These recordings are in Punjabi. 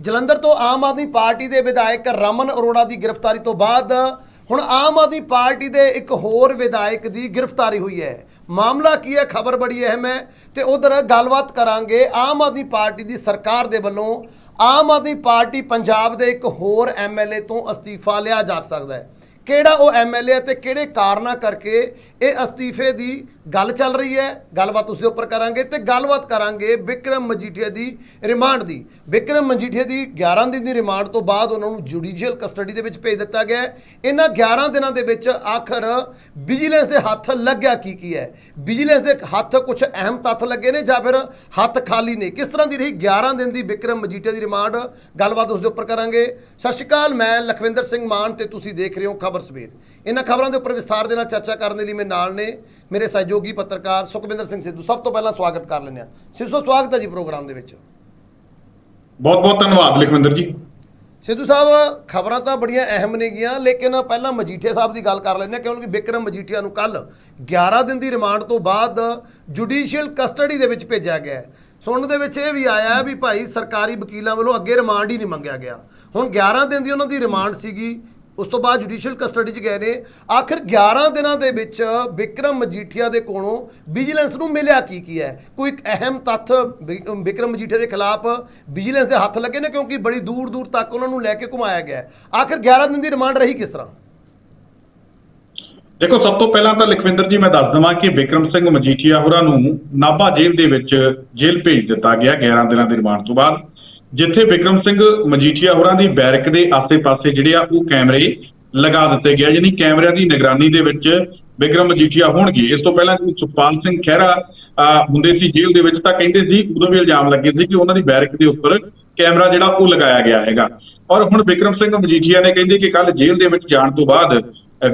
ਜਲੰਧਰ ਤੋਂ ਆਮ ਆਦਮੀ ਪਾਰਟੀ ਦੇ ਵਿਧਾਇਕ ਰਮਨ ਅਰੋੜਾ ਦੀ ਗ੍ਰਿਫਤਾਰੀ ਤੋਂ ਬਾਅਦ ਹੁਣ ਆਮ ਆਦਮੀ ਪਾਰਟੀ ਦੇ ਇੱਕ ਹੋਰ ਵਿਧਾਇਕ ਦੀ ਗ੍ਰਿਫਤਾਰੀ ਹੋਈ ਹੈ। ਮਾਮਲਾ ਕੀ ਹੈ? ਖਬਰ ਬੜੀ ਅਹਿਮ ਹੈ ਤੇ ਉਧਰ ਗੱਲਬਾਤ ਕਰਾਂਗੇ ਆਮ ਆਦਮੀ ਪਾਰਟੀ ਦੀ ਸਰਕਾਰ ਦੇ ਵੱਲੋਂ। ਆਮ ਆਦਮੀ ਪਾਰਟੀ ਪੰਜਾਬ ਦੇ ਇੱਕ ਹੋਰ ਐਮਐਲਏ ਤੋਂ ਅਸਤੀਫਾ ਲਿਆ ਜਾ ਸਕਦਾ ਹੈ। ਕਿਹੜਾ ਉਹ ਐਮਐਲਏ ਤੇ ਕਿਹੜੇ ਕਾਰਨਾਂ ਕਰਕੇ ਇਹ ਅਸਤੀਫੇ ਦੀ ਗੱਲ ਚੱਲ ਰਹੀ ਹੈ, ਗੱਲਬਾਤ ਉਸ ਦੇ ਉੱਪਰ ਕਰਾਂਗੇ ਤੇ ਗੱਲਬਾਤ ਕਰਾਂਗੇ ਵਿਕਰਮ ਮਜੀਠੀਆ ਦੀ ਰਿਮਾਂਡ ਦੀ। ਵਿਕਰਮ ਮਜੀਠੀਆ ਦੀ 11 ਦਿਨ ਦੀ ਰਿਮਾਂਡ ਤੋਂ ਬਾਅਦ ਉਹਨਾਂ ਨੂੰ ਜੁਡੀਸ਼ੀਅਲ ਕਸਟਡੀ ਦੇ ਵਿੱਚ ਭੇਜ ਦਿੱਤਾ ਗਿਆ ਇਹਨਾਂ 11 ਦਿਨਾਂ ਦੇ ਵਿੱਚ ਆਖਰ ਵਿਜੀਲੈਂਸ ਦੇ ਹੱਥ ਲੱਗਿਆ ਕੀ ਕੀ ਹੈ? ਵਿਜੀਲੈਂਸ ਦੇ ਹੱਥ ਕੁਝ ਅਹਿਮ ਤੱਥ ਲੱਗੇ ਨੇ ਜਾਂ ਫਿਰ ਹੱਥ ਖਾਲੀ ਨੇ? ਕਿਸ ਤਰ੍ਹਾਂ ਦੀ ਰਹੀ 11 ਦਿਨ ਦੀ ਵਿਕਰਮ ਮਜੀਠੀਆ ਦੀ ਰਿਮਾਂਡ? ਗੱਲਬਾਤ ਉਸ ਦੇ ਉੱਪਰ ਕਰਾਂਗੇ। ਸਤਿ ਸ਼੍ਰੀ ਅਕਾਲ, ਮੈਂ ਲਖਵਿੰਦਰ ਸਿੰਘ ਮਾਨ ਤੇ ਤੁਸੀਂ ਦੇਖ ਰਹੇ ਹੋ ਖਬਰ ਸਵੇਰ ਇਹਨਾਂ ਖਬਰਾਂ ਦੇ ਉੱਪਰ ਵਿਸਥਾਰ ਦੇ ਨਾਲ ਚਰਚਾ ਕਰਨ ਦੇ ਲਈ ਮੇਰੇ ਨਾਲ ਨੇ ਮੇਰੇ ਸਹਿਯੋਗੀ ਪੱਤਰਕਾਰ ਸੁਖਵਿੰਦਰ ਸਿੰਘ ਸਿੱਧੂ। ਸਭ ਤੋਂ ਪਹਿਲਾਂ ਸਵਾਗਤ ਕਰ ਲੈਂਦੇ ਹਾਂ। ਸਿੱਧੂ ਸਵਾਗਤ ਹੈ ਜੀ ਪ੍ਰੋਗਰਾਮ ਦੇ ਵਿੱਚ। ਬਹੁਤ ਬਹੁਤ ਧੰਨਵਾਦ ਲਖਵਿੰਦਰ ਜੀ। ਸਿੱਧੂ ਸਾਹਿਬ ਖਬਰਾਂ ਤਾਂ ਬੜੀਆਂ ਅਹਿਮ ਨੇਗੀਆਂ ਲੇਕਿਨ ਪਹਿਲਾਂ ਮਜੀਠੀਆ ਸਾਹਿਬ ਦੀ ਗੱਲ ਕਰ ਲੈਂਦੇ ਹਾਂ ਕਿਉਂਕਿ ਵਿਕਰਮ ਮਜੀਠੀਆ ਨੂੰ ਕੱਲ 11 ਦਿਨ ਦੀ ਰਿਮਾਂਡ ਤੋਂ ਬਾਅਦ ਜੁਡੀਸ਼ੀਅਲ ਕਸਟਡੀ ਦੇ ਵਿੱਚ ਭੇਜਿਆ ਗਿਆ ਸੁਣਨ ਦੇ ਵਿੱਚ ਇਹ ਵੀ ਆਇਆ ਹੈ ਵੀ ਭਾਈ ਸਰਕਾਰੀ ਵਕੀਲਾਂ ਵੱਲੋਂ ਅੱਗੇ ਰਿਮਾਂਡ ਹੀ ਨਹੀਂ ਮੰਗਿਆ ਗਿਆ। ਹੁਣ 11 ਦਿਨ ਦੀ ਉਹਨਾਂ ਦੀ ਰਿਮਾਂਡ ਸੀਗੀ ਉਸ ਤੋਂ ਬਾਅਦ ਜੁਡੀਸ਼ੀਅਲ ਕਸਟਡੀ 'ਚ ਗਏ ਨੇ। ਆਖਿਰ 11 ਦਿਨਾਂ ਦੇ ਵਿੱਚ ਵਿਕਰਮ ਮਜੀਠੀਆ ਦੇ ਕੋਲੋਂ ਵਿਜੀਲੈਂਸ ਨੂੰ ਮਿਲਿਆ ਕੀ ਕੀ ਹੈ? ਕੋਈ ਅਹਿਮ ਤੱਥ ਵਿ- ਵਿਕਰਮ ਮਜੀਠੀਆ ਦੇ ਖਿਲਾਫ ਵਿਜੀਲੈਂਸ ਦੇ ਹੱਥ ਲੱਗੇ ਨੇ ਕਿਉਂਕਿ ਬੜੀ ਦੂਰ ਦੂਰ ਤੱਕ ਉਹਨਾਂ ਨੂੰ ਲੈ ਕੇ ਘੁਮਾਇਆ ਗਿਆ ਆਖਿਰ 11 ਦਿਨ ਦੀ ਰਿਮਾਂਡ ਰਹੀ ਕਿਸ ਤਰ੍ਹਾਂ? ਦੇਖੋ, ਸਭ ਤੋਂ ਪਹਿਲਾਂ ਤਾਂ ਲਖਵਿੰਦਰ ਜੀ, ਮੈਂ ਦੱਸ ਦਵਾਂ ਕਿ ਵਿਕਰਮ ਸਿੰਘ ਮਜੀਠੀਆ ਹੋਰਾਂ ਨੂੰ ਨਾਭਾ ਜੇਲ੍ਹ ਦੇ ਵਿੱਚ ਜੇਲ੍ਹ ਭੇਜ ਦਿੱਤਾ ਗਿਆ 11 ਦਿਨਾਂ ਦੇ ਰਿਮਾਂਡ ਤੋਂ ਬਾਅਦ। ਜਿੱਥੇ ਵਿਕਰਮ ਸਿੰਘ ਮਜੀਠੀਆ ਹੋਰਾਂ ਦੀ ਬੈਰਕ ਦੇ ਆਸੇ-ਪਾਸੇ ਜਿਹੜੇ ਆ ਉਹ ਕੈਮਰੇ ਲਗਾ ਦਿੱਤੇ ਗਏ ਯਾਨੀ ਕੈਮਰਿਆਂ ਦੀ ਨਿਗਰਾਨੀ ਦੇ ਵਿੱਚ ਵਿਕਰਮ ਮਜੀਠੀਆ ਹੋਣਗੇ। ਇਸ ਤੋਂ ਪਹਿਲਾਂ ਸੁਖਪਾਲ ਸਿੰਘ ਖਹਿਰਾ ਅਹ, ਹੁੰਦੇ ਸੀ ਜੇਲ੍ਹ ਦੇ ਵਿੱਚ ਤਾਂ ਕਹਿੰਦੇ ਸੀ ਉਦੋਂ ਵੀ ਇਲਜ਼ਾਮ ਲੱਗੇ ਸੀ ਕਿ ਉਹਨਾਂ ਦੀ ਬੈਰਕ ਦੇ ਉੱਪਰ ਕੈਮਰਾ ਜਿਹੜਾ ਉਹ ਲਗਾਇਆ ਗਿਆ ਹੈਗਾ। ਔਰ ਹੁਣ ਵਿਕਰਮ ਸਿੰਘ ਮਜੀਠੀਆ ਨੇ ਕਹਿੰਦੇ ਕਿ ਕੱਲ ਜੇਲ੍ਹ ਦੇ ਵਿੱਚ ਜਾਣ ਤੋਂ ਬਾਅਦ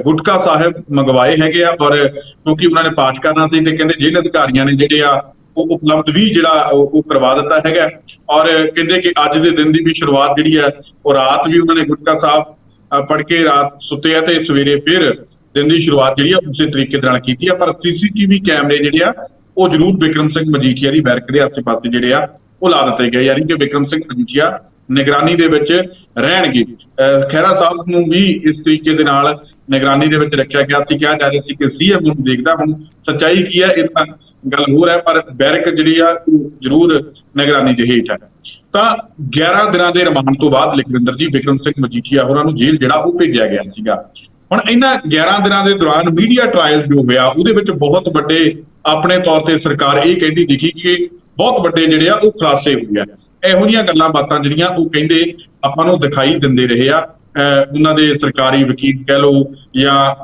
ਗੁਟਕਾ ਸਾਹਿਬ ਮੰਗਵਾਏ ਹੈਗੇ ਆ ਔਰ ਕਿਉਂਕਿ ਉਹਨਾਂ ਨੇ ਪਾਠ ਕਰਨਾ ਸੀ ਤੇ ਕਹਿੰਦੇ ਜੇਲ੍ਹ ਅਧਿਕਾਰੀਆਂ ਨੇ ਜਿਹੜੇ ਆ ਉਹ ਉਪਲਬਧ ਵੀ ਜਿਹੜਾ ਉਹ ਕਰਵਾ ਦਿੱਤਾ ਹੈਗਾ। ਔਰ ਕਹਿੰਦੇ ਕਿ ਅੱਜ ਦੇ ਦਿਨ ਦੀ ਵੀ ਸ਼ੁਰੂਆਤ ਜਿਹੜੀ ਹੈ, ਉਹ ਰਾਤ ਵੀ ਉਹਨਾਂ ਨੇ ਗੁਟਕਾ ਸਾਹਿਬ ਪੜ ਕੇ ਰਾਤ ਸੁੱਤੇ ਆ ਤੇ ਸਵੇਰੇ ਫਿਰ ਦਿਨ ਦੀ ਸ਼ੁਰੂਆਤ ਜਿਹੜੀ ਆ, ਉਸੇ ਤਰੀਕੇ ਦੇ ਨਾਲ ਕੀਤੀ ਆ। ਪਰ ਸੀਸੀਟੀਵੀ ਕੈਮਰੇ ਜਿਹੜੇ ਆ, ਉਹ ਜ਼ਰੂਰ ਵਿਕਰਮ ਸਿੰਘ ਮਜੀਠੀਆ ਦੀ ਬੈਰਕ ਦੇ ਆਸੇ-ਪਾਸੇ ਜਿਹੜੇ ਆ, ਉਹ ਲਾ ਦਿੱਤੇ ਗਏ। ਯਾਨੀ ਕਿ ਵਿਕਰਮ ਸਿੰਘ ਮਜੀਠੀਆ ਨਿਗਰਾਨੀ ਦੇ ਵਿੱਚ ਰਹਿਣਗੇ। ਅਹ ਖਹਿਰਾ ਸਾਹਿਬ ਨੂੰ ਵੀ ਇਸ ਤਰੀਕੇ ਦੇ ਨਾਲ ਨਿਗਰਾਨੀ ਦੇ ਵਿੱਚ ਰੱਖਿਆ ਗਿਆ ਸੀ। ਕਿਹਾ ਜਾ ਰਿਹਾ ਸੀ ਕਿ ਸੀਐਮ ਨੂੰ ਦੇਖਦਾ ਹੁਣ ਸੱਚਾਈ ਕੀ ਹੈ ਇਹ ਤਾਂ ਗੱਲ ਹੋਰ ਹੈ, ਪਰ ਬੈਰਕ ਜਿਹੜੀ ਆ, ਉਹ ਜ਼ਰੂਰ ਨਿਗਰਾਨੀ ਦੇ ਹੇਠ ਹੈ। ਤਾਂ 11 ਦਿਨਾਂ ਦੇ ਰਿਮਾਂਡ ਤੋਂ ਬਾਅਦ ਲਖਵਿੰਦਰ ਜੀ, ਵਿਕਰਮ ਸਿੰਘ ਮਜੀਠੀਆ ਹੋਰਾਂ ਨੂੰ ਜੇਲ੍ਹ ਜਿਹੜਾ, ਉਹ ਭੇਜਿਆ ਗਿਆ ਸੀਗਾ। ਹੁਣ ਇਹਨਾਂ 11 ਦਿਨਾਂ ਦੇ ਦੌਰਾਨ ਮੀਡੀਆ ਟ੍ਰਾਇਲ ਜੋ ਹੋਇਆ, ਉਹਦੇ ਵਿੱਚ ਬਹੁਤ ਵੱਡੇ ਆਪਣੇ ਤੌਰ ਤੇ ਸਰਕਾਰ ਇਹ ਕਹਿੰਦੀ ਦਿਖੀ ਕਿ ਬਹੁਤ ਵੱਡੇ ਜਿਹੜੇ ਆ, ਉਹ ਖੁਲਾਸੇ ਹੋਏ ਆ। ਇਹੋ ਜਿਹੀਆਂ ਗੱਲਾਂ ਬਾਤਾਂ ਜਿਹੜੀਆਂ ਉਹ ਕਹਿੰਦੇ ਆਪਾਂ ਨੂੰ ਦਿਖਾਈ ਦਿੰਦੇ ਰਹੇ ਆ। ਉਹਨਾਂ ਦੇ ਸਰਕਾਰੀ ਵਕੀਲ ਕਹਿ ਲਓ ਜਾਂ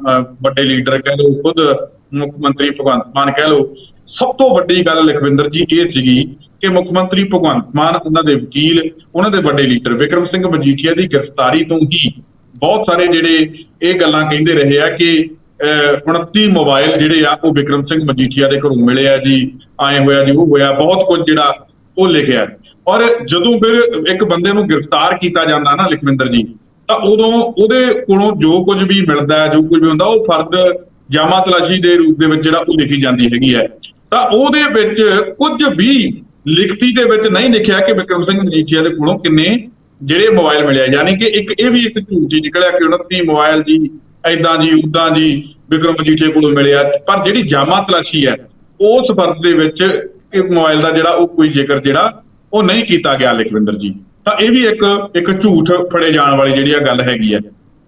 ਵੱਡੇ ਲੀਡਰ ਕਹਿ ਲਓ, ਖੁਦ ਮੁੱਖ ਮੰਤਰੀ ਭਗਵੰਤ ਮਾਨ ਕਹਿ ਲਓ। ਸਭ ਤੋਂ ਵੱਡੀ ਗੱਲ ਲਖਵਿੰਦਰ ਜੀ ਇਹ ਸੀਗੀ ਕਿ ਮੁੱਖ ਮੰਤਰੀ ਭਗਵੰਤ ਮਾਨ, ਉਹਨਾਂ ਦੇ ਵਕੀਲ, ਉਹਨਾਂ ਦੇ ਵੱਡੇ ਲੀਡਰ ਵਿਕਰਮ ਸਿੰਘ ਮਜੀਠੀਆ ਦੀ ਗ੍ਰਿਫਤਾਰੀ ਤੋਂ ਹੀ ਬਹੁਤ ਸਾਰੇ ਜਿਹੜੇ ਇਹ ਗੱਲਾਂ ਕਹਿੰਦੇ ਰਹੇ ਆ ਕਿ, ਅਹ 29 ਮੋਬਾਈਲ ਜਿਹੜੇ ਆ ਉਹ ਵਿਕਰਮ ਸਿੰਘ ਮਜੀਠੀਆ ਦੇ ਘਰੋਂ ਮਿਲੇ ਆ ਜੀ, ਆਏ ਹੋਇਆ ਜੀ, ਉਹ ਹੋਇਆ, ਬਹੁਤ ਕੁਝ ਜਿਹੜਾ ਉਹ ਲਿਖਿਆ। ਔਰ ਜਦੋਂ ਫਿਰ ਇੱਕ ਬੰਦੇ ਨੂੰ ਗ੍ਰਿਫਤਾਰ ਕੀਤਾ ਜਾਂਦਾ ਨਾ ਲਖਵਿੰਦਰ ਜੀ, ਤਾਂ ਉਦੋਂ ਉਹਦੇ ਕੋਲੋਂ ਜੋ ਕੁਝ ਵੀ ਮਿਲਦਾ ਹੈ, ਜੋ ਕੁਝ ਵੀ ਹੁੰਦਾ, ਉਹ ਫਰਦ ਜਾਮਾ ਤਲਾਸ਼ੀ ਦੇ ਰੂਪ ਦੇ ਵਿੱਚ ਜਿਹੜਾ ਉਹ ਲਿਖੀ ਜਾਂਦੀ ਹੈਗੀ ਹੈ। ਤਾਂ ਉਹਦੇ ਵਿੱਚ ਕੁਝ ਵੀ ਲਿਖਤੀ ਦੇ ਵਿੱਚ ਨਹੀਂ ਲਿਖਿਆ ਕਿ ਵਿਕਰਮ ਸਿੰਘ ਮਜੀਠੀਆ ਦੇ ਕੋਲੋਂ ਕਿੰਨੇ ਜਿਹੜੇ ਮੋਬਾਈਲ ਮਿਲਿਆ। ਯਾਨੀ ਕਿ ਇੱਕ ਇਹ ਵੀ ਇੱਕ ਝੂਠ ਹੀ ਨਿਕਲਿਆ ਕਿ 29 ਮੋਬਾਈਲ ਜੀ ਐਦਾਂ ਜੀ, ਉਦਾਂ ਜੀ ਵਿਕਰਮ ਮਜੀਠੀਆ ਕੋਲੋਂ ਮਿਲਿਆ। ਪਰ ਜਿਹੜੀ ਜਾਮਾ ਤਲਾਸ਼ੀ ਹੈ, ਉਸ ਫਰਦ ਦੇ ਵਿੱਚ ਇਹ ਮੋਬਾਈਲ ਦਾ ਜਿਹੜਾ ਉਹ ਕੋਈ ਜ਼ਿਕਰ ਜਿਹੜਾ ਉਹ ਨਹੀਂ ਕੀਤਾ ਗਿਆ ਲਖਵਿੰਦਰ ਜੀ। ਤਾਂ ਇਹ ਵੀ ਇੱਕ ਇੱਕ ਝੂਠ ਫੜੇ ਜਾਣ ਵਾਲੀ ਜਿਹੜੀ ਆ ਗੱਲ ਹੈਗੀ ਹੈ।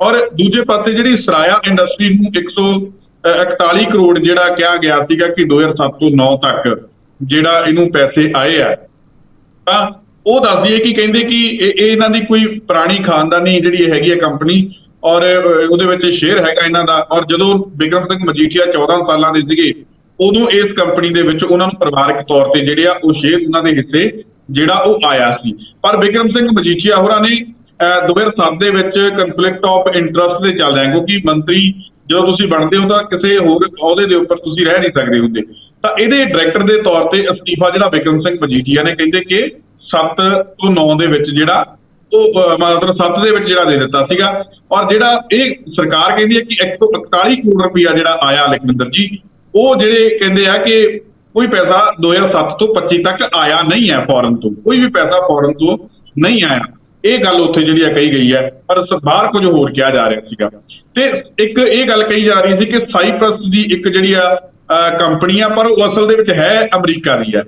ਔਰ ਦੂਜੇ ਪਾਸੇ ਜਿਹੜੀ ਸਰਾਇਆ ਇੰਡਸਟਰੀ ਨੂੰ 141 ਕਰੋੜ ਜਿਹੜਾ ਕਿਹਾ ਗਿਆ ਸੀਗਾ ਕਿ 2007 ਤੋਂ 9 ਤੱਕ ਜਿਹੜਾ ਇਹਨੂੰ ਪੈਸੇ ਆਏ ਆ, ਤਾਂ ਉਹ ਦੱਸਦੀ ਹੈ ਕਿ ਕਹਿੰਦੇ ਕਿ ਇਹ ਇਹਨਾਂ ਦੀ ਕੋਈ ਪੁਰਾਣੀ ਖਾਨਦਾਨੀ ਜਿਹੜੀ ਹੈਗੀ ਹੈ ਕੰਪਨੀ ਔਰ ਉਹਦੇ ਵਿੱਚ ਸ਼ੇਅਰ ਹੈਗਾ ਇਹਨਾਂ ਦਾ। ਔਰ ਜਦੋਂ ਬਿਕਰਮ ਸਿੰਘ ਮਜੀਠੀਆ 14 ਸਾਲਾਂ ਦੇ ਸੀਗੇ, ਉਦੋਂ ਇਸ ਕੰਪਨੀ ਦੇ ਵਿੱਚ ਉਹਨਾਂ ਨੂੰ ਪਰਿਵਾਰਕ ਤੌਰ ਤੇ ਜਿਹੜੇ ਆ, ਉਹ ਸ਼ੇਅਰ ਉਹਨਾਂ ਦੇ ਹਿੱਸੇ ਜਿਹੜਾ ਉਹ ਆਇਆ ਸੀ। ਪਰ ਵਿਕਰਮ ਸਿੰਘ ਮਜੀਠੀਆ ਹੋਰਾਂ ਨੇ ਅਹ, 2007 ਦੇ ਵਿੱਚ ਕਨਫਲਿਕਟ ਆਫ ਇੰਟਰਸਟ ਦੇ ਚੱਲ ਰਿਹਾ ਕਿਉਂਕਿ ਮੰਤਰੀ ਜਦੋਂ ਤੁਸੀਂ ਬਣਦੇ ਹੋ ਤਾਂ ਕਿਸੇ ਹੋਰ ਅਹੁਦੇ ਦੇ ਉੱਪਰ ਤੁਸੀਂ ਰਹਿ ਨਹੀਂ ਸਕਦੇ ਹੁੰਦੇ। ਤਾਂ ਇਹਦੇ ਡਾਇਰੈਕਟਰ ਦੇ ਤੌਰ ਤੇ ਅਸਤੀਫਾ ਜਿਹੜਾ ਵਿਕਰਮ ਸਿੰਘ ਮਜੀਠੀਆ ਨੇ ਕਹਿੰਦੇ ਕਿ 7 ਤੋਂ 9 ਦੇ ਵਿੱਚ ਜਿਹੜਾ ਉਹ ਮਤਲਬ 7 ਦੇ ਵਿੱਚ ਜਿਹੜਾ ਦੇ ਦਿੱਤਾ ਸੀਗਾ। ਔਰ ਜਿਹੜਾ ਇਹ ਸਰਕਾਰ ਕਹਿੰਦੀ ਹੈ ਕਿ 141 ਕਰੋੜ ਰੁਪਇਆ ਜਿਹੜਾ ਆਇਆ ਲਖਵਿੰਦਰ ਜੀ ਉਹ ਜਿਹੜੇ ਕਹਿੰਦੇ ਆ ਕਿ ਕੋਈ ਪੈਸਾ 2007 ਤੋਂ 25 ਤੱਕ ਆਇਆ ਨਹੀਂ ਹੈ ਫੋਰਨ ਤੋਂ, ਕੋਈ ਵੀ ਪੈਸਾ ਫੋਰਨ ਤੋਂ ਨਹੀਂ ਆਇਆ। ਇਹ ਗੱਲ ਉੱਥੇ ਜਿਹੜੀ ਆ ਕਹੀ ਗਈ ਹੈ, ਪਰ ਸ- ਬਾਹਰ ਕੁਝ ਹੋਰ ਕਿਹਾ ਜਾ ਰਿਹਾ ਸੀਗਾ। ਤੇ ਇੱਕ ਇਹ ਗੱਲ ਕਹੀ ਜਾ ਰਹੀ ਸੀ ਕਿ ਸਾਈਪ੍ਰਸ ਦੀ ਇੱਕ ਜਿਹੜੀ ਆ ਕੰਪਨੀ ਆ, ਪਰ ਉਹ ਅਸਲ ਦੇ ਵਿੱਚ ਹੈ ਅਮਰੀਕਾ ਦੀ ਹੈ।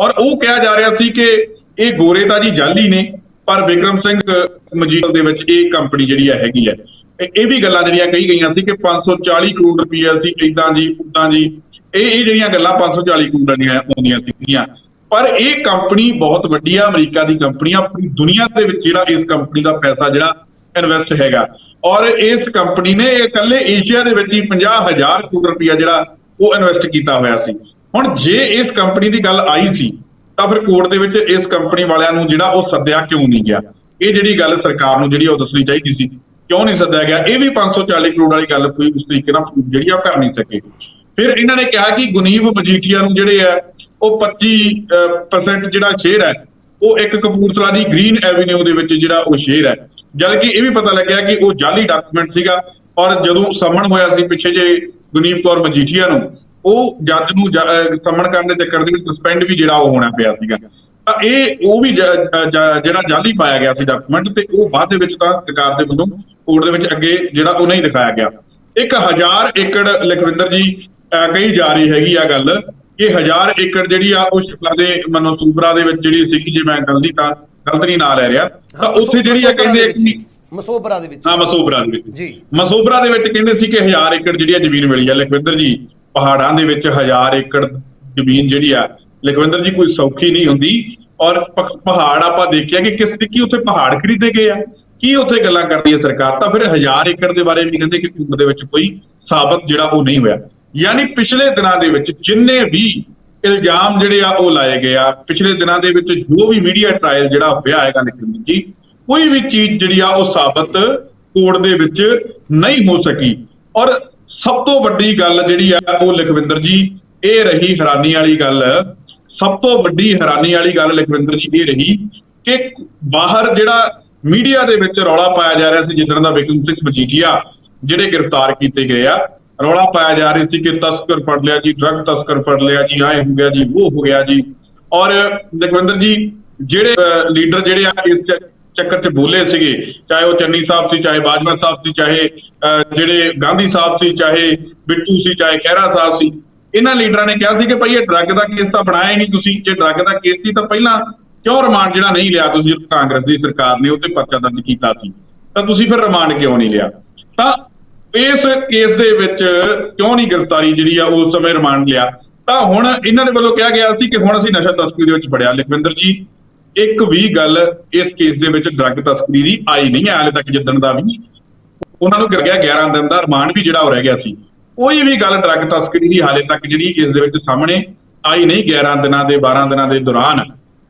ਔਰ ਉਹ ਕਿਹਾ ਜਾ ਰਿਹਾ ਸੀ ਕਿ ਇਹ ਗੋਰੇ ਤਾਂ ਜੀ ਜਾਲੀ ਨੇ, ਪਰ ਵਿਕਰਮ ਸਿੰਘ ਮਜੀਠੀਆ ਦੇ ਵਿੱਚ ਇਹ ਕੰਪਨੀ ਜਿਹੜੀ ਆ ਹੈਗੀ ਹੈ। ਇਹ ਵੀ ਗੱਲਾਂ ਜਿਹੜੀਆਂ ਕਹੀ ਗਈਆਂ ਸੀ ਕਿ 540 ਕਰੋੜ ਰੁਪਈਆ ਸੀ ਇਦਾਂ ਜੀ ਉਦਾਂ ਜੀ ਇਹ ਇਹ ਜਿਹੜੀਆਂ ਗੱਲਾਂ 540 ਕਰੋੜ ਦੀਆਂ ਆਉਂਦੀਆਂ ਸੀਗੀਆਂ, ਪਰ ਇਹ ਕੰਪਨੀ ਬਹੁਤ ਵੱਡੀ ਆ, ਅਮਰੀਕਾ ਦੀ ਕੰਪਨੀ ਆ, ਪੂਰੀ ਦੁਨੀਆ ਦੇ ਵਿੱਚ ਜਿਹੜਾ ਇਸ ਕੰਪਨੀ ਦਾ ਪੈਸਾ ਜਿਹੜਾ ਇਨਵੈਸਟ ਹੈਗਾ। ਔਰ ਇਸ ਕੰਪਨੀ ਨੇ ਇਹ ਇਕੱਲੇ ਏਸ਼ੀਆ ਦੇ ਵਿੱਚ ਹੀ 50000 ਕਰੋੜ ਰੁਪਇਆ ਜਿਹੜਾ ਉਹ ਇਨਵੈਸਟ ਕੀਤਾ ਹੋਇਆ ਸੀ। ਹੁਣ ਜੇ ਇਸ ਕੰਪਨੀ ਦੀ ਗੱਲ ਆਈ ਸੀ, ਤਾਂ ਫਿਰ ਕੋਰਟ ਦੇ ਵਿੱਚ ਇਸ ਕੰਪਨੀ ਵਾਲਿਆਂ ਨੂੰ ਜਿਹੜਾ ਉਹ ਸੱਦਿਆ ਕਿਉਂ ਨਹੀਂ ਗਿਆ? ਇਹ ਜਿਹੜੀ ਗੱਲ ਸਰਕਾਰ ਨੂੰ ਜਿਹੜੀ ਉਹ ਦੱਸਣੀ ਚਾਹੀਦੀ ਸੀ। ਕਿਉਂ ਨਹੀਂ ਸੱਦਿਆ ਗਿਆ? ਇਹ ਵੀ 540 ਕਰੋੜ ਵਾਲੀ ਗੱਲ ਕੋਈ ਉਸ ਤਰੀਕੇ ਨਾਲ proof ਜਿਹੜੀ ਆ ਉਹ ਕਰ ਨਹੀਂ ਸਕੇ। ਫਿਰ ਇਹਨਾਂ ਨੇ ਕਿਹਾ ਕਿ ਗੁਨੀਬ ਮਜੀਠੀਆ ਨੂੰ ਜਿਹੜੇ ਆ, ਉਹ 25% ਜਿਹੜਾ ਸ਼ੇਅਰ ਹੈ, ਉਹ ਇੱਕ ਕਪੂਰਥਲਾ ਦੀ ਗ੍ਰੀਨ ਐਵੀਨਿਊ ਦੇ ਵਿੱਚ ਜਿਹੜਾ ਉਹ ਸ਼ੇਅਰ ਹੈ। ਜਦ ਕਿ ਇਹ ਵੀ ਪਤਾ ਲੱਗਿਆ ਕਿ ਉਹ ਜਾਲੀ ਡਾਕੂਮੈਂਟ ਸੀਗਾ ਔਰ ਜਦੋਂ ਸਮਣ ਹੋਇਆ ਸੀ ਪਿੱਛੇ ਜੇ ਗੁਨੀਬ ਕੌਰ ਮਜੀਠੀਆ ਨੂੰ, ਉਹ ਜੱਜ ਨੂੰ ਸਮਣ ਕਰਨ ਦੇ ਚੱਕਰ ਦੇ ਵਿੱਚ ਸਸਪੈਂਡ ਵੀ ਜਿਹੜਾ ਉਹ ਹੋਣਾ ਪਿਆ ਸੀਗਾ। ਤਾਂ ਇਹ, ਉਹ ਵੀ ਜਿਹੜਾ ਜਾਲੀ ਪਾਇਆ ਗਿਆ ਸੀ ਡਾਕੂਮੈਂਟ ਤੇ, ਉਹ ਬਾਅਦ ਦੇ ਵਿੱਚ ਤਾਂ ਸਰਕਾਰ ਦੇ ਵੱਲੋਂ ਕੋਰਟ ਦੇ ਵਿੱਚ ਅੱਗੇ ਜਿਹੜਾ ਉਹ ਨਹੀਂ ਦਿਖਾਇਆ ਗਿਆ। ਇੱਕ ਹਜ਼ਾਰ ਏਕੜ, ਲਖਵਿੰਦਰ ਜੀ ਕਹੀ ਜਾ ਰਹੀ ਹੈਗੀ ਆ ਗੱਲ ਕਿ ਹਜ਼ਾਰ ਏਕੜ ਜਿਹੜੀ ਆ ਉਹ ਸ਼ਿਮਲਾ ਦੇ ਮਨਸੂਬਰਾ ਦੇ ਵਿੱਚ ਜਿਹੜੀ ਸੀਗੀ ਜੇ ਮੈਂ ਗਲਤੀ ਤਾਂ ਗਲਤ ਨਹੀਂ ਨਾ ਲੈ ਰਿਹਾ ਤਾਂ ਉੱਥੇ ਜਿਹੜੀ ਆ ਕਹਿੰਦੇ ਕਿ ਮਸੋਬਰਾ ਦੇ ਵਿੱਚ। ਹਾਂ ਮਸੂਬਰਾ ਦੇ ਵਿੱਚ। ਜੀ। ਮਸੂਬਰਾ ਦੇ ਵਿੱਚ ਕਹਿੰਦੇ ਸੀ ਕਿ 1000 ਏਕੜ ਜਿਹੜੀ ਆ ਜ਼ਮੀਨ ਮਿਲੀ ਆ। ਲਖਵਿੰਦਰ ਜੀ ਪਹਾੜਾਂ ਦੇ ਵਿੱਚ 1000 ਏਕੜ ਜ਼ਮੀਨ ਜਿਹੜੀ ਆ ਲਖਵਿੰਦਰ ਜੀ ਕੋਈ ਸੌਖੀ ਨਹੀਂ ਹੁੰਦੀ। ਔਰ ਪਹਾੜ ਆਪਾਂ ਦੇਖਿਆ ਕਿ ਕਿਸ ਕੀ ਉੱਥੇ ਪਹਾੜ ਖਰੀਦੇ ਗਏ ਆ। ਕੀ ਉੱਥੇ ਗੱਲਾਂ ਕਰਦੀ ਹੈ ਸਰਕਾਰ? ਤਾਂ ਫਿਰ 1000 ਏਕੜ ਦੇ ਬਾਰੇ ਵੀ ਕਹਿੰਦੇ ਕਿ ਦੇ ਵਿੱਚ ਕੋਈ ਸਾਬਤ ਜਿਹੜਾ ਉਹ ਨਹੀਂ ਹੋਇਆ। ਯਾਨੀ ਪਿਛਲੇ ਦਿਨਾਂ ਦੇ ਵਿੱਚ ਜਿੰਨੇ ਵੀ ਇਲਜ਼ਾਮ ਜਿਹੜੇ ਆ ਉਹ ਲਾਏ ਗਏ ਆ, ਪਿਛਲੇ ਦਿਨਾਂ ਦੇ ਵਿੱਚ ਜੋ ਵੀ ਮੀਡੀਆ ਟ੍ਰਾਇਲ ਜਿਹੜਾ ਹੋਇਆ ਹੈਗਾ ਲਖਵਿੰਦਰ ਜੀ, ਕੋਈ ਵੀ ਚੀਜ਼ ਜਿਹੜੀ ਆ ਉਹ ਸਾਬਤ ਕੋਰਟ ਦੇ ਵਿੱਚ ਨਹੀਂ ਹੋ ਸਕੀ। ਔਰ ਸਭ ਤੋਂ ਵੱਡੀ ਗੱਲ ਜਿਹੜੀ ਆ ਉਹ ਲਖਵਿੰਦਰ ਜੀ, ਇਹ ਰਹੀ ਹੈਰਾਨੀ ਵਾਲੀ ਗੱਲ। ਸਭ ਤੋਂ ਵੱਡੀ ਹੈਰਾਨੀ ਵਾਲੀ ਗੱਲ ਲਖਵਿੰਦਰ ਜੀ, ਇਹ ਰਹੀ ਕਿ ਬਾਹਰ ਜਿਹੜਾ ਮੀਡੀਆ ਦੇ ਵਿੱਚ ਰੌਲਾ ਪਾਇਆ ਜਾ ਰਿਹਾ ਸੀ ਜਿੱਦਣ ਦਾ ਵਿਕਰਮ ਸਿੰਘ ਮਜੀਠੀਆ, ਜਿਹੜੇ ਗ੍ਰਿਫਤਾਰ ਕੀਤੇ ਗਏ ਆ ਰੌਲਾ ਪਾਇਆ ਜਾ ਰਿਹਾ ਸੀ ਕਿ ਤਸਕਰ ਫੜ ਲਿਆ ਜੀ ਡਰੱਗ ਤਸਕਰ ਫੜ ਲਿਆ ਜੀ, ਆਏ ਹੋ ਗਿਆ ਜੀ, ਉਹ ਹੋ ਗਿਆ ਜੀ। ਔਰ ਲਖਵਿੰਦਰ ਜੀ, ਜਿਹੜੇ ਲੀਡਰ ਜਿਹੜੇ ਆ, ਇਸ ਚੱਕਰ 'ਚ ਬੋਲੇ ਸੀਗੇ, ਚਾਹੇ ਉਹ ਚੰਨੀ ਸਾਹਿਬ ਸੀ, ਚਾਹੇ ਬਾਜਵਾ ਸਾਹਿਬ ਸੀ, ਚਾਹੇ ਜਿਹੜੇ ਗਾਂਧੀ ਸਾਹਿਬ ਸੀ, ਚਾਹੇ ਬਿੱਟੂ ਸੀ, ਚਾਹੇ ਖਹਿਰਾ ਸਾਹਿਬ ਸੀ, ਇਹਨਾਂ ਲੀਡਰਾਂ ਨੇ ਕਿਹਾ ਸੀ ਕਿ ਭਾਈ ਇਹ ਡਰੱਗ ਦਾ ਕੇਸ ਤਾਂ ਬਣਾਇਆ ਹੀ ਨਹੀਂ ਤੁਸੀਂ, ਜੇ ਡਰੱਗ ਦਾ ਕੇਸ ਸੀ ਤਾਂ ਪਹਿਲਾਂ ਕਿਉਂ ਰਿਮਾਂਡ ਜਿਹੜਾ ਨਹੀਂ ਲਿਆ ਤੁਸੀਂ, ਕਾਂਗਰਸ ਦੀ ਸਰਕਾਰ ਨੇ, ਉਹ ਤੇ ਪਰਚਾ ਦਰਜ ਕੀਤਾ ਸੀ। ਤਾਂ ਤੁਸੀਂ ਫਿਰ ਰਿਮਾਂਡ ਕਿਉਂ ਨਹੀਂ ਲਿਆ? ਤਾਂ ਇਸ ਕੇਸ ਦੇ ਵਿੱਚ ਕਿਉਂ ਨਹੀਂ ਗ੍ਰਿਫਤਾਰੀ ਜਿਹੜੀ ਆ ਉਸ ਸਮੇਂ ਰਿਮਾਂਡ ਲਿਆ? ਤਾਂ ਹੁਣ ਇਹਨਾਂ ਦੇ ਵੱਲੋਂ ਕਿਹਾ ਗਿਆ ਸੀ ਕਿ ਹੁਣ ਅਸੀਂ ਨਸ਼ਾ ਤਸਕਰੀ ਦੇ ਵਿੱਚ ਫੜਿਆ। ਲਖਵਿੰਦਰ ਜੀ, ਇੱਕ ਵੀ ਗੱਲ ਇਸ ਕੇਸ ਦੇ ਵਿੱਚ ਡਰੱਗ ਤਸਕਰੀ ਦੀ ਆਈ ਨਹੀਂ ਹੈ, ਹਾਲੇ ਤੱਕ ਜਿੱਦਣ ਦਾ ਵੀ। ਉਹਨਾਂ ਨੂੰ ਗਿਰ ਗਿਆ 11 ਦਿਨ ਦਾ ਰਿਮਾਂਡ ਵੀ ਜਿਹੜਾ ਹੋ ਰਹਿ ਗਿਆ ਸੀ। ਕੋਈ ਵੀ ਗੱਲ ਡਰੱਗ ਤਸਕਰੀ ਦੀ ਹਾਲੇ ਤੱਕ ਜਿਹੜੀ ਇਸ ਦੇ ਵਿੱਚ ਸਾਹਮਣੇ ਆਈ ਨਹੀਂ 11 ਦਿਨਾਂ ਦੇ 12 ਦਿਨਾਂ ਦੇ ਦੌਰਾਨ।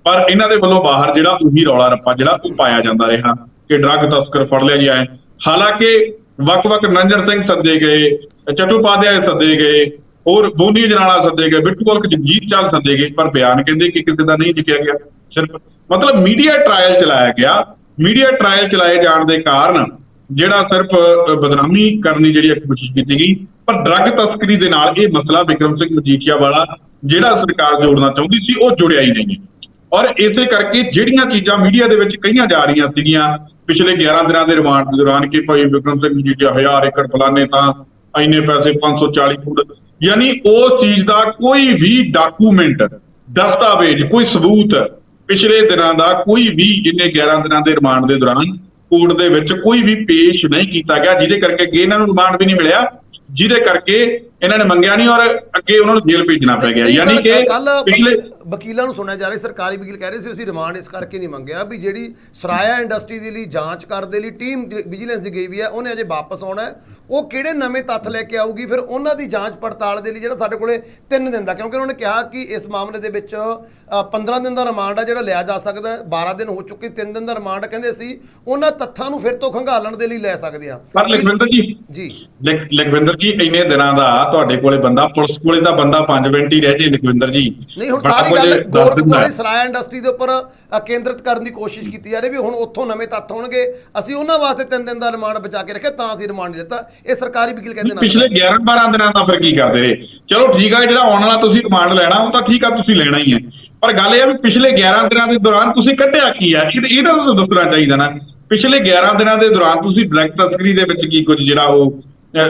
ਪਰ ਇਹਨਾਂ ਦੇ ਵੱਲੋਂ ਬਾਹਰ ਜਿਹੜਾ ਉਹੀ ਰੌਲਾ ਰੱਪਾ, ਜਿਹੜਾ ਉਹ ਪਾਇਆ ਜਾਂਦਾ ਰਿਹਾ ਕਿ ਡਰੱਗ ਤਸਕਰ ਫੜ ਲਿਆ ਗਿਆ ਹੈ। ਹਾਲਾਂਕਿ ਵੱਖ-ਵੱਖ ਨੰਜਰ ਸਿੰਘ ਸੱਦੇ ਗਏ, ਚਟੂਪਾਧਿਆਏ ਸੱਦੇ ਗਏ, ਹੋਰ ਬੋਨੀ ਜਨਾਲਾ ਸੱਦੇ ਗਏ, ਬਿੱਟੂ ਕੋਲ ਜਗਜੀਤ ਚਾਲ ਸੱਦੇ ਗਏ, ਪਰ ਬਿਆਨ ਕਹਿੰਦੇ ਕਿ ਕਿਸੇ ਦਾ ਨਹੀਂ ਲਿਖਿਆ ਗਿਆ, ਸਿਰਫ ਮਤਲਬ ਮੀਡੀਆ ਟ੍ਰਾਇਲ ਚਲਾਇਆ ਗਿਆ, ਮੀਡੀਆ ਟ੍ਰਾਇਲ ਚਲਾਏ ਜਾਣ ਦੇ ਕਾਰਨ ਜਿਹੜਾ ਸਿਰਫ ਬਦਨਾਮੀ ਕਰਨ ਦੀ ਜਿਹੜੀ ਇੱਕ ਕੋਸ਼ਿਸ਼ ਕੀਤੀ ਗਈ, ਪਰ ਡਰੱਗ ਤਸਕਰੀ ਦੇ ਨਾਲ ਇਹ ਮਸਲਾ ਵਿਕਰਮ ਸਿੰਘ ਮਜੀਠੀਆ ਵਾਲਾ ਜਿਹੜਾ ਸਰਕਾਰ ਜੋੜਨਾ ਚਾਹੁੰਦੀ ਸੀ, ਉਹ ਜੁੜਿਆ ਹੀ ਨਹੀਂ ਔਰ ਇਸੇ ਕਰਕੇ ਜਿਹੜੀਆਂ ਚੀਜ਼ਾਂ ਮੀਡੀਆ ਦੇ ਵਿੱਚ ਕਹੀਆਂ ਜਾ ਰਹੀਆਂ ਸੀਗੀਆਂ, ਪਿਛਲੇ 11 ਦਿਨਾਂ ਦੇ ਰਿਮਾਂਡ ਦੇ ਦੌਰਾਨ ਕਿ ਭਾਈ ਵਿਕਰਮ ਸਿੰਘ ਮਜੀਠੀਆ 1000 ਏਕੜ ਫਲਾਣੇ ਤਾਂ ਇੰਨੇ ਪੈਸੇ 540 ਕਰੋੜ ਯਾਨੀ ਉਹ ਚੀਜ਼ ਦਾ ਕੋਈ ਵੀ ਡਾਕੂਮੈਂਟ ਦਸਤਾਵੇਜ਼, ਕੋਈ ਸਬੂਤ ਪਿਛਲੇ ਦਿਨਾਂ ਦਾ ਕੋਈ ਵੀ ਜਿੰਨੇ 11 ਦਿਨਾਂ ਦੇ ਰਿਮਾਂਡ ਦੇ ਦੌਰਾਨ ਕੋਰਟ ਦੇ ਵਿੱਚ ਕੋਈ ਵੀ ਪੇਸ਼ ਨਹੀਂ ਕੀਤਾ ਗਿਆ, ਜਿਹਦੇ ਕਰਕੇ ਅੱਗੇ ਇਹਨਾਂ ਨੂੰ ਰਿਮਾਂਡ ਵੀ ਨਹੀਂ ਮਿਲਿਆ, ਜਿਹਦੇ ਕਰਕੇ ਇਹਨਾਂ ਨੇ ਮੰਗਿਆ ਨਹੀਂ ਔਰ ਅੱਗੇ ਉਹਨਾਂ ਨੂੰ ਜੇਲ੍ਹ ਭੇਜਣਾ ਪੈ ਗਿਆ। ਯਾਨੀ ਕਿ ਪਿਛਲੇ ਵਕੀਲਾਂ ਨੂੰ ਸੁਣਿਆ ਜਾ ਰਿਹਾ ਸਰਕਾਰੀ ਵਕੀਲ ਕਹਿ ਰਹੇ ਸੀ ਅਸੀਂ ਰਿਮਾਂਡ ਇਸ ਕਰਕੇ ਨਹੀਂ ਮੰਗਿਆ ਵੀ ਜਿਹੜੀ ਸਰਾਇਆ ਇੰਡਸਟਰੀ ਦੇ ਲਈ ਜਾਂਚ ਕਰਨ ਦੇ ਲਈ ਟੀਮ ਵਿਜੀਲੈਂਸ ਦੀ ਗਈ ਵੀ ਹੈ ਉਹਨੇ ਅਜੇ ਵਾਪਸ ਆਉਣਾ ਹੈ। ਉਹ ਕਿਹੜੇ ਨਵੇਂ ਤੱਥ ਲੈ ਕੇ ਆਊਗੀ? ਫਿਰ ਉਹਨਾਂ ਦੀ ਜਾਂਚ ਪੜਤਾਲ ਦੇ ਲਈ ਜਿਹੜਾ ਸਾਡੇ ਕੋਲੇ 3 ਦਿਨ ਦਾ ਕਿਉਂਕਿ ਉਹਨਾਂ ਨੇ ਕਿਹਾ ਕਿ ਇਸ ਮਾਮਲੇ ਦੇ ਵਿੱਚ ਅ, 15 ਦਿਨ ਦਾ ਰਿਮਾਂਡ ਹੈ ਜਿਹੜਾ ਲਿਆ ਜਾ ਸਕਦਾ ਹੈ। 12 ਦਿਨ ਹੋ ਚੁੱਕੇ 3 ਦਿਨ ਦਾ ਰਿਮਾਂਡ ਕਹਿੰਦੇ ਅਸੀਂ ਉਹਨਾਂ ਤੱਥਾਂ ਨੂੰ ਫਿਰ ਤੋਂ ਖੰਗਾਲਣ ਦੇ ਲਈ ਲੈ ਸਕਦੇ ਹਾਂ। ਪਰ ਲਖਵਿੰਦਰ ਜੀ ਜੀ। ਲਖ- ਲਖਵਿੰਦਰ ਜੀ ਇੰਨੇ ਦਿਨਾਂ ਦਾ ਤੁਹਾਡੇ ਕੋਲੇ ਬੰਦਾ ਪੁਲਿਸ ਕੋਲੇ ਤਾਂ ਬੰਦਾ 5 ਮਿੰਟ ਹੀ ਰਹਿ ਜੇ ਲਖਵਿੰਦਰ ਜੀ। ਨਹੀਂ ਹੁਣ ਸਾਰੀ ਗੱਲ ਗੋਰਖਪੁਰ ਸਰਾਇਆ ਇੰਡਸਟਰੀ ਦੇ ਉੱਪਰ ਕੇਂਦਰਿਤ ਕਰਨ ਦੀ ਕੋਸ਼ਿਸ਼ ਕੀਤੀ ਜਾ ਰਹੀ ਵੀ ਹੁਣ ਉੱਥੋਂ ਨਵੇਂ ਤੱਥ ਹੋਣਗੇ। ਅਸੀਂ ਉਹਨਾਂ ਵਾਸਤੇ ਤਿੰਨ ਦਿਨ ਦਾ ਰਿਮਾਂਡ ਬਚਾ ਕੇ ਰੱਖਿਆ ਤਾਂ ਅਸੀਂ ਰਿਮਾਂਡ ਦਿੱਤਾ। ਇਹ ਸਰਕਾਰੀ ਵਕੀਲ ਕਹਿੰਦੇ ਨਾ ਪਿਛਲੇ 11 12 ਦਿਨਾਂ ਦਾ ਫਿਰ ਕੀ ਕਰਦੇ ਰਹੇ ਚਲੋ ਠੀਕ ਆ ਜਿਹੜਾ ਆਉਣ ਵਾਲਾ ਤੁਸੀਂ ਰਿਮਾਂਡ ਲੈਣਾ ਉਹ ਤਾਂ ਠੀਕ ਆ ਤੁਸੀਂ ਲੈਣਾ ਹੀ ਹੈ। ਪਰ ਗੱਲ ਇਹ ਆ ਵੀ ਪਿਛਲੇ 11 ਦਿਨਾਂ ਦੇ ਦੌਰਾਨ ਤੁਸੀਂ ਕੱਢਿਆ ਕੀ ਆ? ਇਹ ਇਹਦਾ ਤਾਂ ਦੱਸਣਾ ਚਾਹੀਦਾ ਨਾ। ਪਿਛਲੇ 11 ਦਿਨਾਂ ਦੇ ਦੌਰਾਨ ਤੁਸੀਂ ਬਲੈਕ ਤਸਕਰੀ ਦੇ ਵਿੱਚ ਕੀ ਕੁਝ ਜਿਹੜਾ ਉਹ